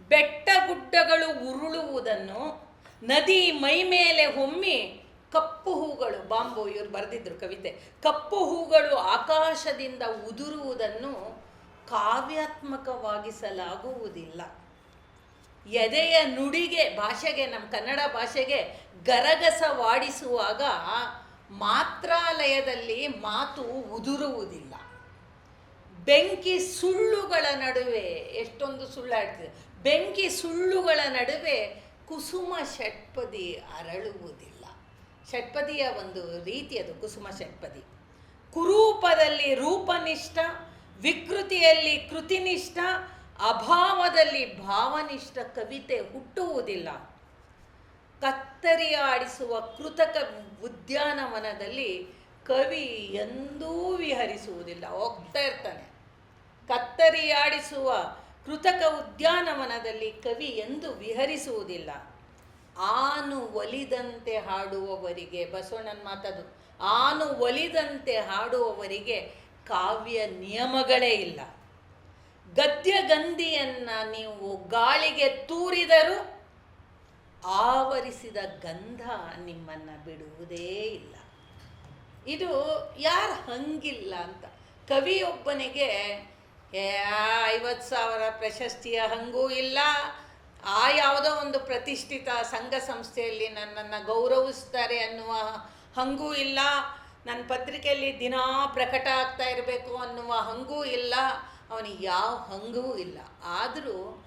ಬೆಟ್ಟ ಗುಡ್ಡಗಳು ಉರುಳುವುದನ್ನು ನದಿ ಮೈ ಮೇಲೆ ಹೊಮ್ಮಿ ಕಪ್ಪು ಹೂಗಳು, ಬಾಂಬು ಇವ್ರು ಬರೆದಿದ್ರು ಕವಿತೆ, ಕಪ್ಪು ಹೂಗಳು ಆಕಾಶದಿಂದ ಉದುರುವುದನ್ನು ಕಾವ್ಯಾತ್ಮಕವಾಗಿಸಲಾಗುವುದಿಲ್ಲ. ಎದೆಯ ನುಡಿಗೆ, ಭಾಷೆಗೆ, ನಮ್ಮ ಕನ್ನಡ ಭಾಷೆಗೆ ಗರಗಸವಾಡಿಸುವಾಗ ಮಾತ್ರಾಲಯದಲ್ಲಿ ಮಾತು ಉದುರುವುದಿಲ್ಲ. ಬೆಂಕಿ ಸುಳ್ಳುಗಳ ನಡುವೆ ಎಷ್ಟೊಂದು ಸುಳ್ಳಾಡ್ತಿದೆ. ಬೆಂಕಿ ಸುಳ್ಳುಗಳ ನಡುವೆ ಕುಸುಮ ಷಟ್ಪದಿ ಅರಳುವುದಿಲ್ಲ. ಷಟ್ಪದಿಯ ಒಂದು ರೀತಿ ಅದು ಕುಸುಮ ಷಟ್ಪದಿ. ಕುರೂಪದಲ್ಲಿ ರೂಪನಿಷ್ಠ, ವಿಕೃತಿಯಲ್ಲಿ ಕೃತಿನಿಷ್ಠ, ಅಭಾವದಲ್ಲಿ ಭಾವನಿಷ್ಠ ಕವಿತೆ ಹುಟ್ಟುವುದಿಲ್ಲ. ಕತ್ತರಿಯಾಡಿಸುವ ಕೃತಕ ಉದ್ಯಾನವನದಲ್ಲಿ ಕವಿ ಎಂದೂ ವಿಹರಿಸುವುದಿಲ್ಲ. ಹೋಗ್ತಾ ಇರ್ತಾನೆ. ಕತ್ತರಿಯಾಡಿಸುವ ಕೃತಕ ಉದ್ಯಾನವನದಲ್ಲಿ ಕವಿ ಎಂದು ವಿಹರಿಸುವುದಿಲ್ಲ. ಆನು ಒಲಿದಂತೆ ಹಾಡುವವರಿಗೆ, ಬಸವಣ್ಣನ ಮಾತದು, ಆನು ಒಲಿದಂತೆ ಹಾಡುವವರಿಗೆ ಕಾವ್ಯ ನಿಯಮಗಳೇ ಇಲ್ಲ. ಗದ್ಯ ಗಂಧಿಯನ್ನು ನೀವು ಗಾಳಿಗೆ ತೂರಿದರೂ ಆವರಿಸಿದ ಗಂಧ ನಿಮ್ಮನ್ನು ಬಿಡುವುದೇ ಇಲ್ಲ. ಇದು ಯಾರು ಹಂಗಿಲ್ಲ ಅಂತ. ಕವಿಯೊಬ್ಬನಿಗೆ ಐವತ್ತು ಸಾವಿರ ಪ್ರಶಸ್ತಿಯ ಹಂಗೂ ಇಲ್ಲ. ಆ ಯಾವುದೋ ಒಂದು ಪ್ರತಿಷ್ಠಿತ ಸಂಘ ಸಂಸ್ಥೆಯಲ್ಲಿ ನನ್ನನ್ನು ಗೌರವಿಸ್ತಾರೆ ಅನ್ನುವ ಹಂಗೂ ಇಲ್ಲ. ನನ್ನ ಪತ್ರಿಕೆಯಲ್ಲಿ ದಿನಾ ಪ್ರಕಟ ಆಗ್ತಾ ಇರಬೇಕು ಅನ್ನುವ ಹಂಗೂ ಇಲ್ಲ. ಅವನಿಗೆ ಯಾವ ಹಂಗೂ ಇಲ್ಲ. ಆದರೂ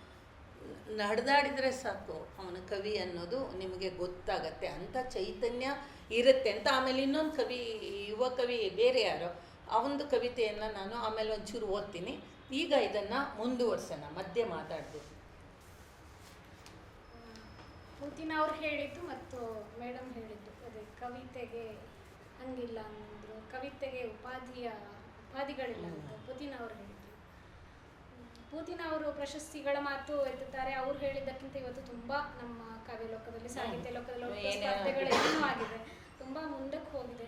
ನಡೆದಾಡಿದರೆ ಸಾಕು. ಅವನ ಕವಿ ಅನ್ನೋದು ನಿಮಗೆ ಗೊತ್ತಾಗತ್ತೆ. ಅಂಥ ಚೈತನ್ಯ ಇರುತ್ತೆ. ಅಂತ ಆಮೇಲೆ ಇನ್ನೊಂದು ಕವಿ, ಯುವ ಕವಿ ಬೇರೆ ಯಾರೋ ಅವನದು ಕವಿತೆಯನ್ನು ನಾನು ಆಮೇಲೆ ಒಂಚೂರು ಓದ್ತೀನಿ. ಈಗ ಇದನ್ನ ಮುಂದುವರ್ಸೋಣ ಮಧ್ಯೆ ಮಾತಾಡ್ದು ಪೂತಿನ ಅವ್ರು ಹೇಳಿದ್ದು ಮತ್ತು ಮೇಡಮ್ ಹೇಳಿದ್ದು ಅದೇ ಕವಿತೆಗೆ ಹಂಗಿಲ್ಲ ಅಂದ್ರು ಕವಿತೆಗೆ ಉಪಾಧಿಯ ಉಪಾಧಿಗಳಿಲ್ಲ ಅಂತ ಪೂತಿನ ಅವ್ರು ಹೇಳಿದ್ದು. ಪೂತಿನ ಅವರು ಪ್ರಶಸ್ತಿಗಳ ಮಾತು ಎತ್ತುತ್ತಾರೆ ಅವ್ರು ಹೇಳಿದ್ದಕ್ಕಿಂತ ಇವತ್ತು ತುಂಬಾ ನಮ್ಮ ಕಾವ್ಯ ಲೋಕದಲ್ಲಿ ಸಾಹಿತ್ಯ ಲೋಕದಲ್ಲಿ ಆಗಿದೆ. ತುಂಬಾ ಮುಂದಕ್ಕೆ ಹೋಗಿದೆ.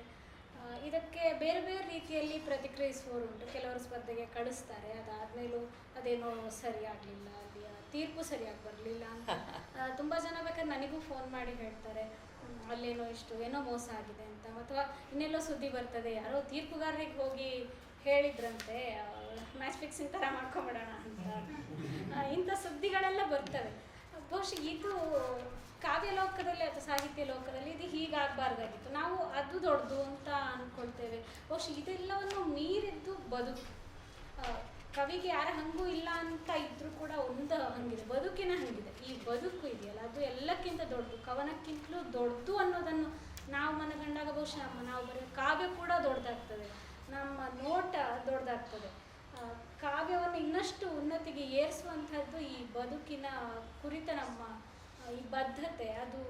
ಇದಕ್ಕೆ ಬೇರೆ ಬೇರೆ ರೀತಿಯಲ್ಲಿ ಪ್ರತಿಕ್ರಿಯಿಸುವವರುಂಟು ಕೆಲವರು ಸ್ಪರ್ಧೆಗೆ ಕಳಿಸ್ತಾರೆ. ಅದಾದಮೇಲೂ ಅದೇನೋ ಸರಿ ಆಗಲಿಲ್ಲ ತೀರ್ಪು ಸರಿಯಾಗಿ ಬರಲಿಲ್ಲ ಅಂತ. ತುಂಬ ಜನ ಬೇಕಾದ್ರೆ ನನಗೂ ಫೋನ್ ಮಾಡಿ ಹೇಳ್ತಾರೆ. ಅಲ್ಲೇನೋ ಇಷ್ಟು, ಏನೋ ಮೋಸ ಆಗಿದೆ ಅಂತ. ಅಥವಾ ಇನ್ನೆಲ್ಲೋ ಸುದ್ದಿ ಬರ್ತದೆ, ಯಾರೋ ತೀರ್ಪುಗಾರರಿಗೆ ಹೋಗಿ ಹೇಳಿದ್ರಂತೆ ಮ್ಯಾಚ್ ಫಿಕ್ಸಿಂಗ್ ಥರ ಮಾಡ್ಕೊಂಬಿಡೋಣ ಅಂತ. ಇಂಥ ಸುದ್ದಿಗಳೆಲ್ಲ ಬರ್ತವೆ. ಬಹುಶಃ ಇದು ಕಾವ್ಯ ಲೋಕದಲ್ಲಿ ಅಥವಾ ಸಾಹಿತ್ಯ ಲೋಕದಲ್ಲಿ ಇದು ಹೀಗಾಗಬಾರ್ದಾಗಿತ್ತು. ನಾವು ಅದು ದೊಡ್ಡದು ಅಂತ ಅಂದ್ಕೊಳ್ತೇವೆ ಬಹುಶಃ ಇದೆಲ್ಲವನ್ನು ಮೀರಿದ್ದು ಬದುಕು. ಕವಿಗೆ ಯಾರ ಹಂಗೂ ಇಲ್ಲ ಅಂತ ಇದ್ರೂ ಕೂಡ ಒಂದು ಹಂಗಿದೆ, ಬದುಕಿನ ಹಂಗಿದೆ. ಈ ಬದುಕು ಇದೆಯಲ್ಲ, ಅದು ಎಲ್ಲಕ್ಕಿಂತ ದೊಡ್ಡದು, ಕವನಕ್ಕಿಂತಲೂ ದೊಡ್ಡದು ಅನ್ನೋದನ್ನು ನಾವು ಮನಗಂಡಾಗ ಬಹುಶಃ ನಾವು ಬರೆಯೋ ಕಾವ್ಯ ಕೂಡ ದೊಡ್ಡದಾಗ್ತದೆ. ನಮ್ಮ ನೋಟ ದೊಡ್ಡದಾಗ್ತದೆ. ಕಾವ್ಯವನ್ನು ಇನ್ನಷ್ಟು ಉನ್ನತಿಗೆ ಏರಿಸುವಂಥದ್ದು ಈ ಬದುಕಿನ ಕುರಿತ ನಮ್ಮ ಈ ಬದ್ಧತೆ, ಅದು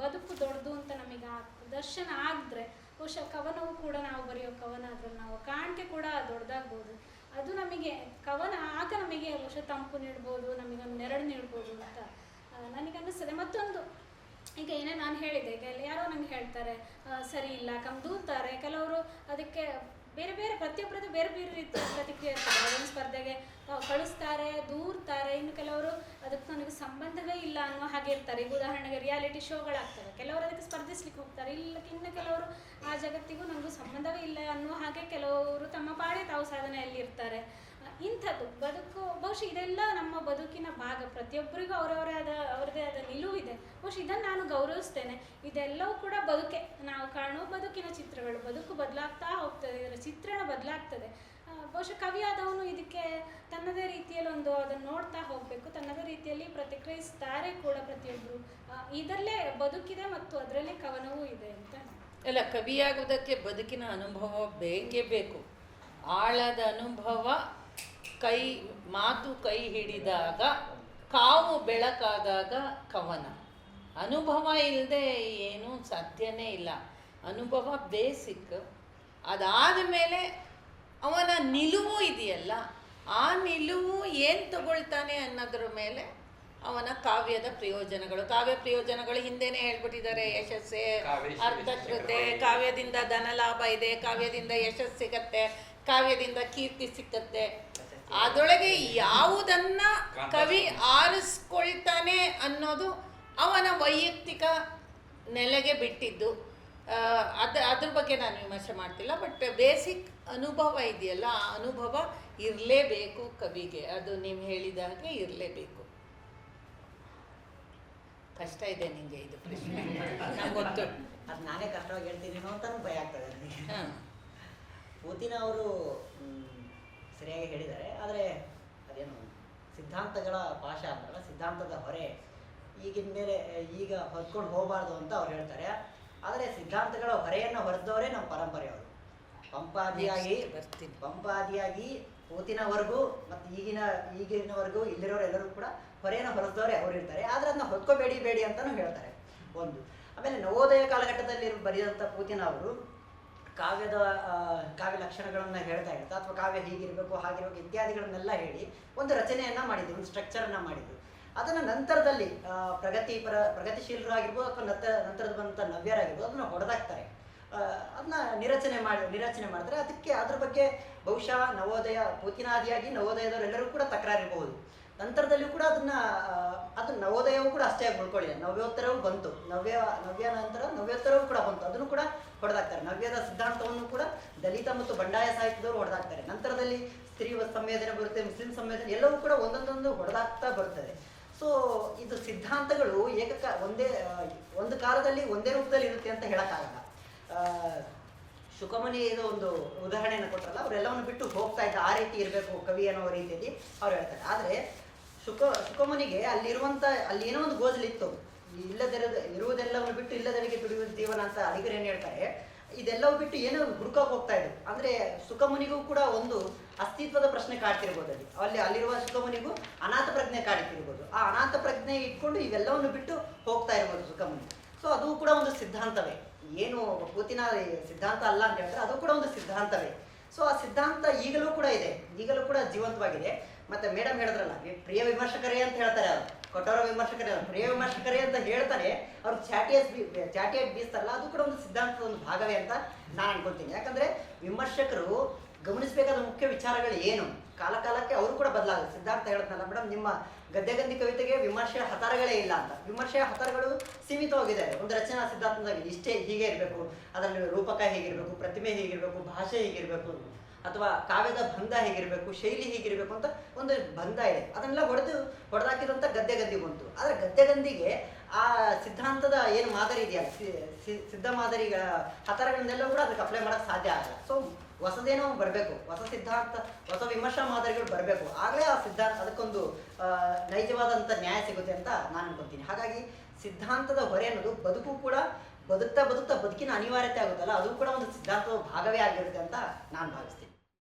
ಬದುಕು ದೊಡ್ಡದು ಅಂತ ನಮಗೆ ಆ ದರ್ಶನ ಆದರೆ ಬಹುಶಃ ಕವನವು ಕೂಡ ನಾವು ಬರೆಯೋ ಕವನ ಅದ್ರಲ್ಲಿ ನಾವು ಕಾಣಿಕೆ ಕೂಡ ದೊಡ್ಡದಾಗ್ಬೋದು. ಅದು ನಮಗೆ ಕವನ ಆಗ ನಮಗೆ ಬಹುಶಃ ತಂಪು ನೀಡ್ಬೋದು ನಮಗೊಂದು ನೆರಳು ನೀಡ್ಬೋದು ಅಂತ ನನಗೆ ನನಗನ್ನಿಸ್ತದೆ. ಮತ್ತೊಂದು, ಈಗ ಏನೇ ನಾನು ಹೇಳಿದೆ, ಈಗ ಯಾರೋ ನಂಗೆ ಹೇಳ್ತಾರೆ ಸರಿ ಇಲ್ಲ ಕಮ್ ದೂರ್ತಾರೆ ಕೆಲವರು ಅದಕ್ಕೆ ಬೇರೆ ಬೇರೆ ಪ್ರತಿಯೊಬ್ಬರದ್ದು ಬೇರೆ ಬೇರೆ ರೀತಿಯ ಪ್ರತಿಕ್ರಿಯೆ ಇರ್ತದೆ. ಒಂದು ಸ್ಪರ್ಧೆಗೆ ಕಳಿಸ್ತಾರೆ, ದೂರ್ತಾರೆ. ಇನ್ನು ಕೆಲವರು ಅದಕ್ಕೆ ನನಗೆ ಸಂಬಂಧವೇ ಇಲ್ಲ ಅನ್ನೋ ಹಾಗೆ ಇರ್ತಾರೆ. ಈಗ ಉದಾಹರಣೆಗೆ ರಿಯಾಲಿಟಿ ಶೋಗಳಾಗ್ತವೆ ಕೆಲವರು ಅದಕ್ಕೆ ಸ್ಪರ್ಧಿಸ್ಲಿಕ್ಕೆ ಹೋಗ್ತಾರೆ. ಇಲ್ಲ, ಇನ್ನು ಕೆಲವರು ಆ ಜಗತ್ತಿಗೂ ನನಗೂ ಸಂಬಂಧವೇ ಇಲ್ಲ ಅನ್ನೋ ಹಾಗೆ ಕೆಲವರು ತಮ್ಮ ಪಾಡೇ ತಾವು ಸಾಧನೆಯಲ್ಲಿ ಇರ್ತಾರೆ. ಇಂಥದ್ದು ಬದುಕು, ಬಹುಶಃ ಇದೆಲ್ಲ ನಮ್ಮ ಬದುಕಿನ ಭಾಗ. ಪ್ರತಿಯೊಬ್ಬರಿಗೂ ಅವರವರೇ ಆದ, ಅವರದೇ ಆದ ನಿಲುವಿದೆ ಬಹುಶಃ ಇದನ್ನು ನಾನು ಗೌರವಿಸ್ತೇನೆ. ಇದೆಲ್ಲವೂ ಕೂಡ ಬದುಕೆ. ನಾವು ಕಾಣುವ ಬದುಕಿನ ಚಿತ್ರಗಳು, ಬದುಕು ಬದಲಾಗ್ತಾ ಹೋಗ್ತದೆ, ಇದರ ಚಿತ್ರಣ ಬದಲಾಗ್ತದೆ. ಬಹುಶಃ ಕವಿಯಾದವನು ಇದಕ್ಕೆ ತನ್ನದೇ ರೀತಿಯಲ್ಲಿ ಒಂದು ಅದನ್ನು ನೋಡ್ತಾ ಹೋಗಬೇಕು. ತನ್ನದೇ ರೀತಿಯಲ್ಲಿ ಪ್ರತಿಕ್ರಿಯಿಸ್ತಾರೆ ಕೂಡ ಪ್ರತಿಯೊಬ್ಬರು ಇದರಲ್ಲೇ ಬದುಕಿದೆ ಮತ್ತು ಅದರಲ್ಲೇ ಕವನವೂ ಇದೆ ಅಂತ ಅಲ್ಲ, ಕವಿಯಾಗುವುದಕ್ಕೆ ಬದುಕಿನ ಅನುಭವ ಬೇಕೇ ಬೇಕು. ಆಳದ ಅನುಭವ ಕೈ ಮಾತು ಕೈ ಹಿಡಿದಾಗ ಕಾವು ಬೆಳಕಾದಾಗ ಕವನ. ಅನುಭವ ಇಲ್ಲದೆ ಏನೂ ಸಾಧ್ಯನೇ ಇಲ್ಲ. ಅನುಭವ ಬೇಸಿಕ್. ಅದಾದ ಮೇಲೆ ಅವನ ನಿಲುವು ಇದೆಯಲ್ಲ ಆ ನಿಲುವು ಏನು ತಗೊಳ್ತಾನೆ ಅನ್ನೋದ್ರ ಮೇಲೆ ಅವನ ಕಾವ್ಯದ ಪ್ರಯೋಜನಗಳು. ಕಾವ್ಯ ಪ್ರಯೋಜನಗಳು ಹಿಂದೆನೇ ಹೇಳ್ಬಿಟ್ಟಿದ್ದಾರೆ. ಯಶಸ್ಸೇ ಅರ್ಥಕೃತೆ ಕಾವ್ಯದಿಂದ ಧನ ಲಾಭ ಇದೆ ಕಾವ್ಯದಿಂದ ಯಶಸ್ಸು ಸಿಗತ್ತೆ ಕಾವ್ಯದಿಂದ ಕೀರ್ತಿ ಸಿಕ್ಕತ್ತೆ. ಅದರೊಳಗೆ ಯಾವುದನ್ನ ಕವಿ ಆರಿಸ್ಕೊಳ್ತಾನೆ ಅನ್ನೋದು ಅವನ ವೈಯಕ್ತಿಕ ನೆಲೆಗೆ ಬಿಟ್ಟಿದ್ದು. ಅದ ಅದ್ರ ಬಗ್ಗೆ ನಾನು ವಿಮರ್ಶೆ ಮಾಡ್ತಿಲ್ಲ ಬಟ್ ಬೇಸಿಕ್ ಅನುಭವ ಇದೆಯಲ್ಲ ಆ ಅನುಭವ ಇರಲೇಬೇಕು ಕವಿಗೆ. ಅದು ನೀವು ಹೇಳಿದ ಹಾಗೆ ಇರಲೇಬೇಕು. ಕಷ್ಟ ಇದೆ ನಿಮಗೆ ಇದು ಪ್ರಶ್ನೆ. ಗೊತ್ತು. ಅದು ನಾನೇ ಕಷ್ಟವಾಗಿ ಹೇಳ್ತೀನಿ ಅಂತ ಭಯ ಆಗ್ತದೆ ಹಾಂ. ಪೂತಿನ ಅವರು ಸರಿಯಾಗಿ ಹೇಳಿದ್ದಾರೆ. ಆದರೆ ಅದೇನು ಸಿದ್ಧಾಂತಗಳ ಪಾಶ ಅಂತಾರಲ್ಲ ಸಿದ್ಧಾಂತದ ಹೊರೆ. ಈಗಿನ ಮೇಲೆ ಈಗ ಹೊತ್ಕೊಂಡು ಹೋಗಬಾರ್ದು ಅಂತ ಅವ್ರು ಹೇಳ್ತಾರೆ. ಆದರೆ ಸಿದ್ಧಾಂತಗಳ ಹೊರೆಯನ್ನು ಹೊರದವರೇ ನಮ್ಮ ಪರಂಪರೆಯವರು ಪಂಪಾದಿಯಾಗಿ Next ಬರ್ತೀನಿ. ಪಂಪಾದಿಯಾಗಿ ಪೂತಿನವರೆಗೂ ಮತ್ತು ಈಗಿನ ಈಗಿನವರೆಗೂ ಇಲ್ಲಿರೋರು ಎಲ್ಲರೂ ಕೂಡ ಹೊರೆಯನ್ನು ಹೊರದವರೇ ಅವರು ಇರ್ತಾರೆ. ಆದರೆ ಅದನ್ನ ಹೊತ್ಕೋಬೇಡಿ ಬೇಡಿ ಅಂತಲೂ ಹೇಳ್ತಾರೆ. ಒಂದು. ಆಮೇಲೆ ನವೋದಯ ಕಾಲಘಟ್ಟದಲ್ಲಿ ಬರೆದಂಥ ಪೂತಿನ ಅವರು ಕಾವ್ಯದ ಕಾವ್ಯ ಲಕ್ಷಣಗಳನ್ನ ಹೇಳ್ತಾ ಇರ್ತಾ ಅಥವಾ ಕಾವ್ಯ ಹೀಗಿರಬೇಕು, ಹಾಗಿರ್ಬೇಕು ಇತ್ಯಾದಿಗಳನ್ನೆಲ್ಲ ಹೇಳಿ ಒಂದು ರಚನೆಯನ್ನ ಮಾಡಿದ್ರು ಒಂದು ಸ್ಟ್ರಕ್ಚರನ್ನು ಮಾಡಿದ್ರು ಅದನ್ನ ನಂತರದಲ್ಲಿ ಪ್ರಗತಿ ಪ್ರಗತಿಪರ, ಪ್ರಗತಿಶೀಲರಾಗಿರ್ಬೋದು ಅಥವಾ ನಂತರ ನಂತರದ ಬಂದ ನವ್ಯರಾಗಿರ್ಬೋದು ಅದನ್ನ ಹೊಡೆದಾಕ್ತಾರೆ. ಅದನ್ನ ನಿರಚನೆ ಮಾಡಿ, ನಿರಚನೆ ಮಾಡಿದ್ರೆ ಅದಕ್ಕೆ ಅದ್ರ ಬಗ್ಗೆ ಬಹುಶಃ ನವೋದಯ, ಪೂತಿನಾದಿಯಾಗಿ ನವೋದಯದವರೆಲ್ಲರೂ ಕೂಡ ತಕರಾರಿರಬಹುದು. ನಂತರದಲ್ಲಿ ಕೂಡ ಅದನ್ನ ಅದು ನವೋದಯವೂ ಕೂಡ ಅಷ್ಟೇ ಉಳ್ಕೊಳ್ಳಿದೆ ನವ್ಯೋತ್ತರವೂ ಬಂತು. ನವ್ಯ ನವ್ಯ ನಂತರ ನವ್ಯೋತ್ತರವೂ ಕೂಡ ಬಂತು. ಅದನ್ನು ಕೂಡ ಹೊಡೆದಾಕ್ತಾರೆ. ನವ್ಯದ ಸಿದ್ಧಾಂತವನ್ನು ಕೂಡ ದಲಿತ ಮತ್ತು ಬಂಡಾಯ ಸಾಹಿತ್ಯದವರು ಹೊಡೆದಾಗ್ತಾರೆ ನಂತರದಲ್ಲಿ ಸ್ತ್ರೀ ಸಂವೇದನೆ ಬರುತ್ತೆ, ಮುಸ್ಲಿಂ ಸಂವೇದನೆ ಎಲ್ಲವೂ ಕೂಡ ಒಂದೊಂದೊಂದು ಹೊಡೆದಾಗ್ತಾ ಬರ್ತದೆ. ಸೊ, ಇದು ಸಿದ್ಧಾಂತಗಳು ಏಕಕ, ಒಂದೇ ಒಂದು ಕಾಲದಲ್ಲಿ ಒಂದೇ ರೂಪದಲ್ಲಿ ಇರುತ್ತೆ ಅಂತ ಹೇಳೋಕ್ಕಾಗಲ್ಲ. ಸುಖಮನಿ ಇದು ಒಂದು ಉದಾಹರಣೆಯನ್ನು ಕೊಟ್ಟರಲ್ಲ ಅವರೆಲ್ಲವನ್ನು ಬಿಟ್ಟು ಹೋಗ್ತಾ ಇದ್ದ, ಆ ರೀತಿ ಇರಬೇಕು ಕವಿ ಅನ್ನೋ ರೀತಿಯಲ್ಲಿ ಅವ್ರು ಹೇಳ್ತಾರೆ. ಆದರೆ ಶುಕ ಶುಕಮುನಿಗೆ ಅಲ್ಲಿರುವಂತ ಅಲ್ಲಿ ಏನೋ ಒಂದು ಗೋಜಲಿತ್ತು. ಇಲ್ಲದಿರೋದು, ಇರುವುದೆಲ್ಲವನ್ನು ಬಿಟ್ಟು ಇಲ್ಲದರಿಗೆ ದುಡಿಯುವ ಜೀವನ ಅಂತ ಅಡಿಗರು ಏನು ಹೇಳ್ತಾರೆ, ಇದೆಲ್ಲವೂ ಬಿಟ್ಟು ಏನೋ ಹುಡುಕಕ್ಕೆ ಹೋಗ್ತಾ ಇದ್ರು. ಅಂದ್ರೆ ಸುಖಮುನಿಗೂ ಕೂಡ ಒಂದು ಅಸ್ತಿತ್ವದ ಪ್ರಶ್ನೆ ಕಾಡ್ತಿರ್ಬೋದು ಅಲ್ಲಿ. ಅಲ್ಲಿ, ಅಲ್ಲಿರುವ ಸುಖಮುನಿಗೂ ಅನಾಥ ಪ್ರಜ್ಞೆ ಕಾಡ್ತಿರ್ಬೋದು. ಆ ಅನಾಥ ಪ್ರಜ್ಞೆ ಇಟ್ಕೊಂಡು ಇವೆಲ್ಲವನ್ನು ಬಿಟ್ಟು ಹೋಗ್ತಾ ಇರ್ಬೋದು ಸುಖಮುನಿ. ಸೊ ಅದು ಕೂಡ ಒಂದು ಸಿದ್ಧಾಂತವೇ. ಏನು ಪೂತಿನ ಸಿದ್ಧಾಂತ ಅಲ್ಲ ಅಂತ ಹೇಳಿದ್ರೆ ಅದು ಕೂಡ ಒಂದು ಸಿದ್ಧಾಂತವೇ. ಸೊ ಆ ಸಿದ್ಧಾಂತ ಈಗಲೂ ಕೂಡ ಇದೆ. ಈಗಲೂ ಕೂಡ ಜೀವಂತವಾಗಿದೆ. ಮತ್ತೆ ಮೇಡಮ್ ಹೇಳಿದ್ರಲ್ಲ ಪ್ರಿಯ ವಿಮರ್ಶಕರೇ ಅಂತ ಹೇಳ್ತಾರೆ ಅವರು. ಕೊಟ್ಟವರ ವಿಮರ್ಶಕರೇ ಅವರು. ಪ್ರಿಯ ವಿಮರ್ಶಕರೇ ಅಂತ ಹೇಳ್ತಾರೆ, ಅವ್ರು ಚಾಟಿಯಸ್ ಬಿ ಚಾಟಿಯಾಗಿ ಬೀಸ್ತಾರಲ್ಲ, ಅದು ಕೂಡ ಒಂದು ಸಿದ್ಧಾಂತದ ಒಂದು ಭಾಗವೇ ಅಂತ ನಾನು ಅನ್ಕೊಳ್ತೀನಿ ಯಾಕಂದ್ರೆ ವಿಮರ್ಶಕರು ಗಮನಿಸಬೇಕಾದ ಮುಖ್ಯ ವಿಚಾರಗಳು ಏನು? ಕಾಲ ಕಾಲಕ್ಕೆ ಅವರು ಕೂಡ ಬದಲಾಗುತ್ತೆ ಸಿದ್ಧಾರ್ಥ ಹೇಳ್ತಾರಲ್ಲ ಮೇಡಮ್ ನಿಮ್ಮ ಗದ್ಯಗಂಧಿ ಕವಿತೆಗೆ ವಿಮರ್ಶೆಯ ಹತಾರಗಳೇ ಇಲ್ಲ ಅಂತ. ವಿಮರ್ಶೆಯ ಹತಾರಗಳು ಸೀಮಿತವಾಗಿದ್ದಾರೆ ಒಂದು ರಚನಾ ಸಿದ್ಧಾಂತದಲ್ಲಿ ಇಷ್ಟೇ ಹೀಗೆ ಇರಬೇಕು, ಅದರಲ್ಲಿ ರೂಪಕ ಹೇಗಿರಬೇಕು, ಪ್ರತಿಮೆ ಹೇಗಿರಬೇಕು, ಭಾಷೆ ಹೇಗಿರಬೇಕು. ಅಥವಾ ಕಾವ್ಯದ ಬಂಧ ಹೇಗಿರಬೇಕು, ಶೈಲಿ ಹೇಗಿರಬೇಕು ಅಂತ ಒಂದು ಬಂಧ ಇದೆ. ಅದನ್ನೆಲ್ಲ ಹೊಡೆದು ಹೊಡೆದಾಕಿದಂಥ ಗದ್ಯಗಂಧಿ ಬಂತು. ಆದರೆ ಗದ್ದೆಗಂದಿಗೆ ಆ ಸಿದ್ಧಾಂತದ ಏನು ಮಾದರಿ ಇದೆಯಲ್ಲ? ಸಿದ್ಧ ಮಾದರಿಗಳ ಹತರಗಳನ್ನೆಲ್ಲ ಕೂಡ ಅದಕ್ಕೆ ಅಪ್ಲೈ ಮಾಡೋಕ್ಕೆ ಸಾಧ್ಯ ಆಗಲ್ಲ. ಸೊ ಹೊಸದೇನೋ ಬರಬೇಕು. ಹೊಸ ಸಿದ್ಧಾಂತ, ಹೊಸ ವಿಮರ್ಶಾ ಮಾದರಿಗಳು ಬರಬೇಕು. ಆಗಲೇ ಆ ಸಿದ್ಧಾಂತ, ಅದಕ್ಕೊಂದು ನೈಜವಾದಂಥ ನ್ಯಾಯ ಸಿಗುತ್ತೆ ಅಂತ ನಾನು ಅನ್ಕೊತೀನಿ. ಹಾಗಾಗಿ ಸಿದ್ಧಾಂತದ ಹೊರೆ ಅನ್ನೋದು ಬದುಕು ಕೂಡ ಬದುಕ್ತಾ ಬದುಕ್ತಾ ಬದುಕಿನ ಅನಿವಾರ್ಯತೆ ಆಗುತ್ತಲ್ಲ, ಅದು ಕೂಡ ಒಂದು ಸಿದ್ಧಾಂತದ ಭಾಗವೇ ಆಗಿರುತ್ತೆ ಅಂತ ನಾನು ಭಾವಿಸ್ತೀನಿ.